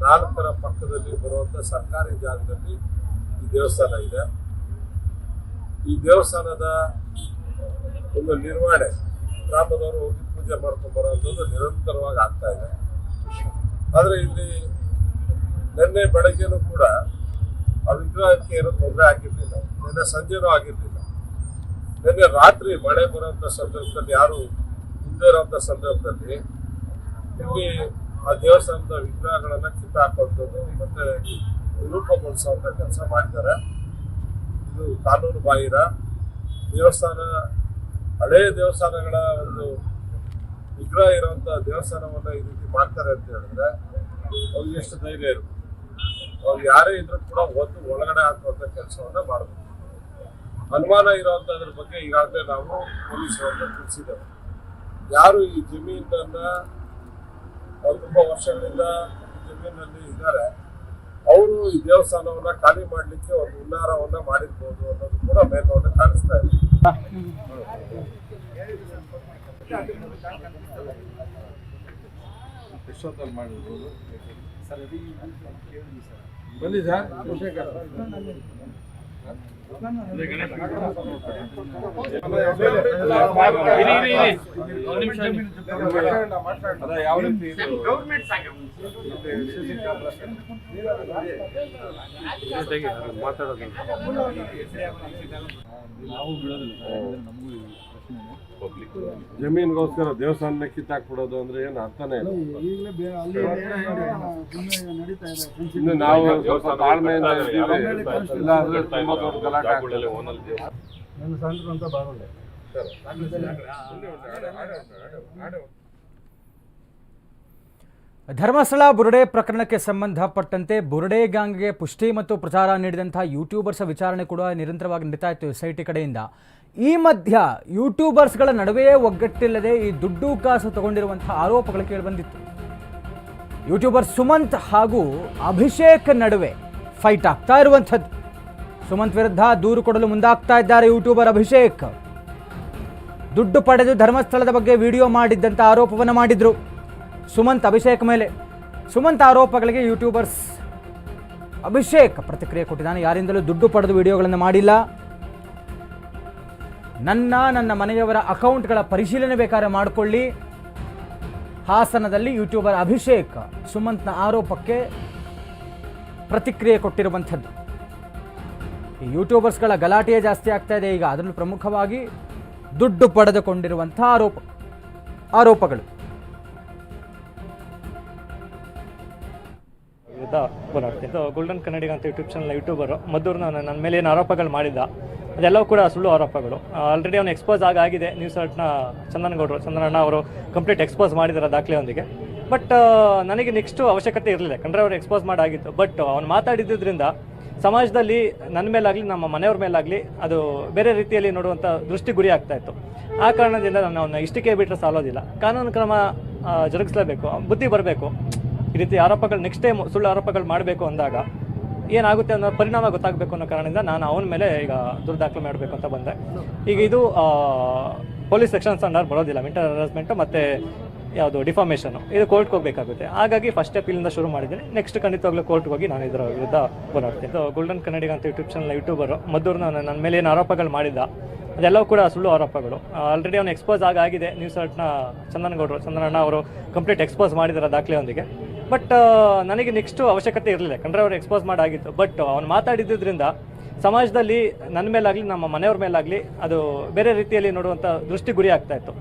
ನಾಲ್ಕರ ಪಕ್ಕದಲ್ಲಿ ಬರುವಂತ ಸರ್ಕಾರಿ ಜಾಗದಲ್ಲಿ ಈ ದೇವಸ್ಥಾನ ಇದೆ. ಈ ದೇವಸ್ಥಾನದ ಒಂದು ನಿರ್ವಹಣೆ ಗ್ರಾಮದವರು ಹೋಗಿ ಪೂಜೆ ಮಾಡ್ಕೊಂಡು ಬರೋದು ನಿರಂತರವಾಗಿ ಆಗ್ತಾ ಇದೆ. ಆದರೆ ಇಲ್ಲಿ ನಿನ್ನೆ ಬೆಳಗ್ಗೆನೂ ಕೂಡ ಆ ವಿಗ್ರಹಕ್ಕೆ ಏನೂ ತೊಂದರೆ ಆಗಿರಲಿಲ್ಲ. ನಿನ್ನೆ ಸಂಜೆನೂ ಆಗಿರಲಿಲ್ಲ. ನಿನ್ನೆ ರಾತ್ರಿ ಮಳೆ ಬರುವಂತ ಸಂದರ್ಭದಲ್ಲಿ ಯಾರು ಹಿಂದೆ ಇರುವಂತ ಸಂದರ್ಭದಲ್ಲಿ ಇಲ್ಲಿ ಆ ದೇವಸ್ಥಾನದ ವಿಗ್ರಹಗಳನ್ನ ಕಿತ್ತ ಹಾಕುವಂಥದ್ದು ಮತ್ತೆ ವಿರೂಪಗೊಳಿಸುವಂತ ಕೆಲಸ ಮಾಡಿದ್ದಾರೆ. ಇದು ಕಾನೂನು ಬಾಹಿರ. ದೇವಸ್ಥಾನ ಹಳೆಯ ದೇವಸ್ಥಾನಗಳ ಒಂದು ವಿಗ್ರಹ ವಿಗ್ರಹ ಇರುವಂತ ದೇವಸ್ಥಾನವನ್ನ ಈ ರೀತಿ ಮಾಡ್ತಾರೆ ಅಂತ ಹೇಳಿದ್ರೆ ಅವ್ರಿಗೆ ಎಷ್ಟು ಧೈರ್ಯ ಇರುತ್ತೆ? ಅವ್ರು ಯಾರೇ ಇದ್ರೂ ಕೂಡ ಒಂದು ಒಳಗಡೆ ಹಾಕುವಂತ ಕೆಲಸವನ್ನ ಮಾಡಬೇಕು ಅನುಮಾನ ಇರುವಂತದ್ರ ಬಗ್ಗೆ ಈಗಾಗಲೇ ನಾವು ಪೊಲೀಸರನ್ನ ತಿಳಿಸಿದ್ದೇವೆ. ಯಾರು ಈ ಜಮೀನನ್ನ ಅವ್ರು ತುಂಬಾ ವರ್ಷಗಳಿಂದ ಜಮೀನಲ್ಲಿ ಇದ್ದಾರೆ ಅವರು ಈ ದೇವಸ್ಥಾನವನ್ನ ಖಾಲಿ ಮಾಡಲಿಕ್ಕೆ ಒಂದು ಉನ್ನಾರವನ್ನ ಮಾಡಿರ್ಬೋದು ಅನ್ನೋದು ಕೂಡ ಮೇಲ್ನೋಟ ಕಾಣಿಸ್ತಾ ಇದೆ. ಮಾಡಿರ್ಬೋದು. ಮಾಡಿರ್ಬೋದು ಬನ್ನಿ ನಾವು ಬಿಡೋದಿಲ್ಲ ಯಾವ ರೀತಿ ಇದು ಜಮೀನ್ಗೋಸ್ಕರ ದೇವಸ್ಥಾನ ಕಿತ್ತಾಕ್ಬಿಡೋದು ಅಂದ್ರೆ ಏನು ಅರ್ಥನೇ ಇಲ್ಲ. ಇನ್ನು ನಾವು ತಾಳ್ಮೆಯಿಂದ ಇದ್ದೀವಿ. ಇಲ್ಲ ಅಂದ್ರೆ ತುಂಬಾ ದೊಡ್ಡ ಗಲಾಟೆ ಆಗ್ತದೆ. ಧರ್ಮಸ್ಥಳ ಬುರುಡೆ ಪ್ರಕರಣಕ್ಕೆ ಸಂಬಂಧಪಟ್ಟಂತೆ ಬುರುಡೆ ಗ್ಯಾಂಗ್ಗೆ ಪುಷ್ಟಿ ಮತ್ತು ಪ್ರಚಾರ ನೀಡಿದಂತಹ ಯೂಟ್ಯೂಬರ್ಸ್ ವಿಚಾರಣೆ ಕೂಡ ನಿರಂತರವಾಗಿ ನಡೀತಾ ಇತ್ತು ಎಸ್ ಐ ಟಿ ಕಡೆಯಿಂದ. ಈ ಮಧ್ಯ ಯೂಟ್ಯೂಬರ್ಸ್ಗಳ ನಡುವೆಯೇ ಒಗ್ಗಟ್ಟಿಲ್ಲದೆ ಈ ದುಡ್ಡು ಕಾಸು ತಗೊಂಡಿರುವಂತಹ ಆರೋಪಗಳು ಕೇಳಿಬಂದಿತ್ತು. ಯೂಟ್ಯೂಬರ್ ಸುಮಂತ್ ಹಾಗೂ ಅಭಿಷೇಕ್ ನಡುವೆ ಫೈಟ್ ಆಗ್ತಾ ಇರುವಂಥದ್ದು. ಸುಮಂತ್ ವಿರುದ್ಧ ದೂರು ಕೊಡಲು ಮುಂದಾಗ್ತಾ ಇದ್ದಾರೆ ಯೂಟ್ಯೂಬರ್ ಅಭಿಷೇಕ್. ದುಡ್ಡು ಪಡೆದು ಧರ್ಮಸ್ಥಳದ ಬಗ್ಗೆ ವಿಡಿಯೋ ಮಾಡಿದ್ದಂಥ ಆರೋಪವನ್ನು ಮಾಡಿದ್ರು ಸುಮಂತ್ ಅಭಿಷೇಕ್ ಮೇಲೆ. ಸುಮಂತ್ ಆರೋಪಗಳಿಗೆ ಯೂಟ್ಯೂಬರ್ಸ್ ಅಭಿಷೇಕ್ ಪ್ರತಿಕ್ರಿಯೆ ಕೊಟ್ಟಿದ್ದಾನೆ. ಯಾರಿಂದಲೂ ದುಡ್ಡು ಪಡೆದು ವಿಡಿಯೋಗಳನ್ನು ಮಾಡಿಲ್ಲ. ನನ್ನ ನನ್ನ ಮನೆಯವರ ಅಕೌಂಟ್ಗಳ ಪರಿಶೀಲನೆ ಬೇಕಾದ್ರೆ ಮಾಡಿಕೊಳ್ಳಿ. ಹಾಸನದಲ್ಲಿ ಯೂಟ್ಯೂಬರ್ ಅಭಿಷೇಕ್ ಸುಮಂತ್ನ ಆರೋಪಕ್ಕೆ ಪ್ರತಿಕ್ರಿಯೆ ಕೊಟ್ಟಿರುವಂಥದ್ದು. ಈ ಯೂಟ್ಯೂಬರ್ಸ್ಗಳ ಗಲಾಟೆಯೇ ಜಾಸ್ತಿ ಆಗ್ತಾ ಇದೆ. ಈಗ ಅದರಲ್ಲೂ ಪ್ರಮುಖವಾಗಿ ದುಡ್ಡು ಪಡೆದುಕೊಂಡಿರುವಂಥ ಆರೋಪ, ಆರೋಪಗಳು. ಗೋಲ್ಡನ್ ಕನ್ನಡಿಗ ಅಂತ ಯೂಟ್ಯೂಬ್ ಚಾನಲ್ ಯೂಟ್ಯೂಬರು ಮದ್ದೂರು ನನ್ನ ಮೇಲೆ ಏನು ಆರೋಪಗಳು ಮಾಡಿದ್ದ? ಅದೆಲ್ಲವೂ ಕೂಡ ಸುಳ್ಳು ಆರೋಪಗಳು. ಆಲ್ರೆಡಿ ಅವನು ಎಕ್ಸ್ಪೋಸ್ ಆಗಿದೆ ನ್ಯೂಸ್ ಆರ್ಟ್ನ ಚಂದನಗೌಡರು. ಚಂದನಣ್ಣ ಅವರು ಕಂಪ್ಲೀಟ್ ಎಕ್ಸ್ಪೋಸ್ ಮಾಡಿದ್ದಾರೆ ದಾಖಲೆಯೊಂದಿಗೆ. ಬಟ್ ನನಗೆ ನೆಕ್ಸ್ಟು ಅವಶ್ಯಕತೆ ಇರಲಿಲ್ಲ. ಯಾಕಂದರೆ ಅವರು ಎಕ್ಸ್ಪೋಸ್ ಮಾಡಾಗಿತ್ತು. ಬಟ್ ಅವ್ನು ಮಾತಾಡಿದ್ದರಿಂದ ಸಮಾಜದಲ್ಲಿ ನನ್ನ ಮೇಲಾಗಲಿ, ನಮ್ಮ ಮನೆಯವ್ರ ಮೇಲಾಗಲಿ ಅದು ಬೇರೆ ರೀತಿಯಲ್ಲಿ ನೋಡುವಂಥ ದೃಷ್ಟಿ ಗುರಿ ಆಗ್ತಾ ಇತ್ತು. ಆ ಕಾರಣದಿಂದ ನಾನು ಅವನ ಇಷ್ಟಕ್ಕೆ ಬಿಟ್ಟರೆ ಸಾಲೋದಿಲ್ಲ. ಕಾನೂನು ಕ್ರಮ ಜರುಗಿಸಲೇಬೇಕು. ಬುದ್ಧಿ ಬರಬೇಕು. ಈ ರೀತಿ ಆರೋಪಗಳು ನೆಕ್ಸ್ಟ್ ಟೈಮ್ ಸುಳ್ಳು ಆರೋಪಗಳು ಮಾಡಬೇಕು ಅಂದಾಗ ಏನಾಗುತ್ತೆ ಅನ್ನೋ ಪರಿಣಾಮ ಗೊತ್ತಾಗಬೇಕು ಅನ್ನೋ ಕಾರಣದಿಂದ ನಾನು ಅವನ ಮೇಲೆ ಈಗ ದುರ್ದಾಖಲೆ ದಾಖಲೆ ಮಾಡಬೇಕು ಅಂತ ಬಂದೆ. ಈಗ ಇದು ಪೊಲೀಸ್ ಸೆಕ್ಷನ್ಸ್ ಅಂಡರ್ ಬರೋದಿಲ್ಲ. ಮಿಂಟರ್ ಹರಾಸ್ಮೆಂಟು ಮತ್ತು ಯಾವುದು ಡಿಫಾಮೇಷನು. ಇದು ಕೋರ್ಟ್ಗೆ ಹೋಗಬೇಕಾಗುತ್ತೆ. ಹಾಗಾಗಿ ಫಸ್ಟ್ ಇಲ್ಲಿಂದ ಶುರು ಮಾಡಿದ್ದೀನಿ. ನೆಕ್ಸ್ಟ್ ಖಂಡಿತವಾಗ್ಲೂ ಕೋರ್ಟ್ಗೆ ಹೋಗಿ ನಾನು ಇದರ ವಿರುದ್ಧ ಹೋರಾಡ್ತೀನಿ. ಇದು ಗೋಲ್ಡನ್ ಕನ್ನಡಿಗ ಅಂತ ಯೂಟ್ಯೂಬ್ ಚಾನಲ್ ಯೂಟ್ಯೂಬರು ಮದ್ದೂರು ನನ್ನ ಮೇಲೆ ಏನು ಆರೋಪಗಳು ಮಾಡಿದ್ದ, ಅದೆಲ್ಲವೂ ಕೂಡ ಸುಳ್ಳು ಆರೋಪಗಳು. ಆಲ್ರೆಡಿ ಅವನು ಎಕ್ಸ್ಪೋಸ್ ಆಗಿದೆ. ನ್ಯೂಸ್ ಆರ್ಟ್ನ ಚಂದನಗೌಡರು, ಚಂದನಣ್ಣ ಅವರು ಕಂಪ್ಲೀಟ್ ಎಕ್ಸ್ಪೋಸ್ ಮಾಡಿದ್ದಾರೆ ದಾಖಲೆಯೊಂದಿಗೆ. ಬಟ್ ನನಗೆ ನೆಕ್ಸ್ಟು ಅವಶ್ಯಕತೆ ಇರಲಿಲ್ಲ. ಯಾಕಂದ್ರೆ ಅವ್ರು ಎಕ್ಸ್ಪೋಸ್ ಮಾಡಾಗಿತ್ತು. ಬಟ್ ಅವ್ನು ಮಾತಾಡಿದ್ದರಿಂದ ಸಮಾಜದಲ್ಲಿ ನನ್ನ ಮೇಲಾಗಲಿ, ನಮ್ಮ ಮನೆಯವ್ರ ಮೇಲಾಗಲಿ ಅದು ಬೇರೆ ರೀತಿಯಲ್ಲಿ ನೋಡುವಂಥ ದೃಷ್ಟಿ ಗುರಿ ಆಗ್ತಾ ಇತ್ತು.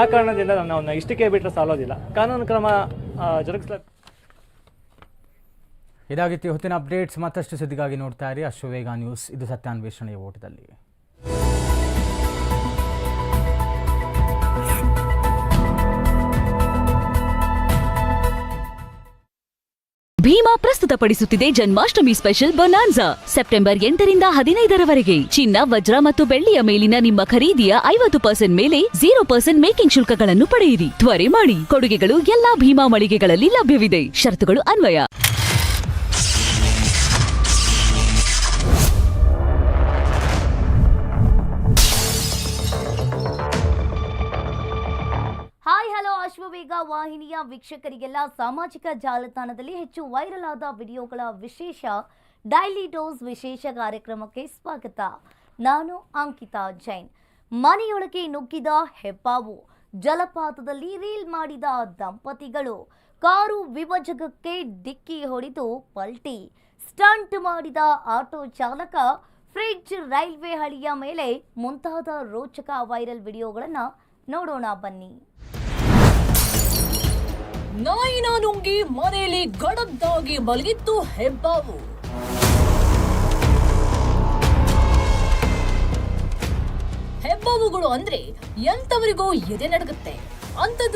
ಆ ಕಾರಣದಿಂದ ನಾನು ಅವನ್ನ ಇಷ್ಟಕ್ಕೆ ಬಿಟ್ಟರೆ ಸಾಲೋದಿಲ್ಲ. ಕಾನೂನು ಕ್ರಮ ಜರುಗಿಸಲ ಇದಾಗಿತ್ತು ಹೊತ್ತಿನ ಅಪ್ಡೇಟ್ಸ್ ಮತ್ತಷ್ಟು ಸುದ್ದಿಗಾಗಿ ನೋಡ್ತಾ ಇರಿ. ಅಶ್ವವೇಗ ನ್ಯೂಸ್ ಇದು ಸತ್ಯಾನ್ವೇಷಣೆಯ ಓಟದಲ್ಲಿ. ಭೀಮಾ ಪ್ರಸ್ತುತಪಡಿಸುತ್ತಿದೆ ಜನ್ಮಾಷ್ಟಮಿ ಸ್ಪೆಷಲ್ ಬೊನಾನ್ಸಾ. ಸೆಪ್ಟೆಂಬರ್ ಎಂಟರಿಂದ ಹದಿನೈದರವರೆಗೆ ಚಿನ್ನ, ವಜ್ರ ಮತ್ತು ಬೆಳ್ಳಿಯ ಮೇಲಿನ ನಿಮ್ಮ ಖರೀದಿಯ ಐವತ್ತು ಪರ್ಸೆಂಟ್ ಮೇಲೆ ಜೀರೋ ಪರ್ಸೆಂಟ್ ಮೇಕಿಂಗ್ ಶುಲ್ಕಗಳನ್ನು ಪಡೆಯಿರಿ. ತ್ವರೆ ಮಾಡಿ. ಕೊಡುಗೆಗಳು ಎಲ್ಲಾ ಭೀಮಾ ಮಳಿಗೆಗಳಲ್ಲಿ ಲಭ್ಯವಿದೆ. ಷರತ್ತುಗಳು ಅನ್ವಯ. ವಾಹಿನಿಯ ವೀಕ್ಷಕರಿಗೆಲ್ಲ ಸಾಮಾಜಿಕ ಜಾಲತಾಣದಲ್ಲಿ ಹೆಚ್ಚು ವೈರಲ್ ಆದ ವಿಡಿಯೋಗಳ ವಿಶೇಷ ಡೈಲಿ ಡೋಸ್ ವಿಶೇಷ ಕಾರ್ಯಕ್ರಮಕ್ಕೆ ಸ್ವಾಗತ. ನಾನು ಅಂಕಿತಾ ಜೈನ್. ಮನೆಯೊಳಗೆ ನುಗ್ಗಿದ ಹೆಬ್ಬಾವು, ಜಲಪಾತದಲ್ಲಿ ರೀಲ್ ಮಾಡಿದ ದಂಪತಿಗಳು, ಕಾರು ವಿಭಜಕಕ್ಕೆ ಡಿಕ್ಕಿ ಹೊಡೆದು ಪಲ್ಟಿ, ಸ್ಟಂಟ್ ಮಾಡಿದ ಆಟೋ ಚಾಲಕ, ಫ್ರಿಡ್ಜ್ ರೈಲ್ವೆ ಹಳಿಯ ಮೇಲೆ ಮುಂತಾದ ರೋಚಕ ವೈರಲ್ ವಿಡಿಯೋಗಳನ್ನು ನೋಡೋಣ ಬನ್ನಿ. ನಾಯಿನ ನುಂಗಿ ಮನೆಯಲ್ಲಿ ಗಡದ್ದಾಗಿ ಮಲಗಿತ್ತು ಹೆಬ್ಬಾವು. ಹೆಬ್ಬಾವುಗಳು ಅಂದ್ರೆ ಎಂತವರಿಗೂ ಎದೆ ನಡಗುತ್ತೆ. ಅಂತದ್ರ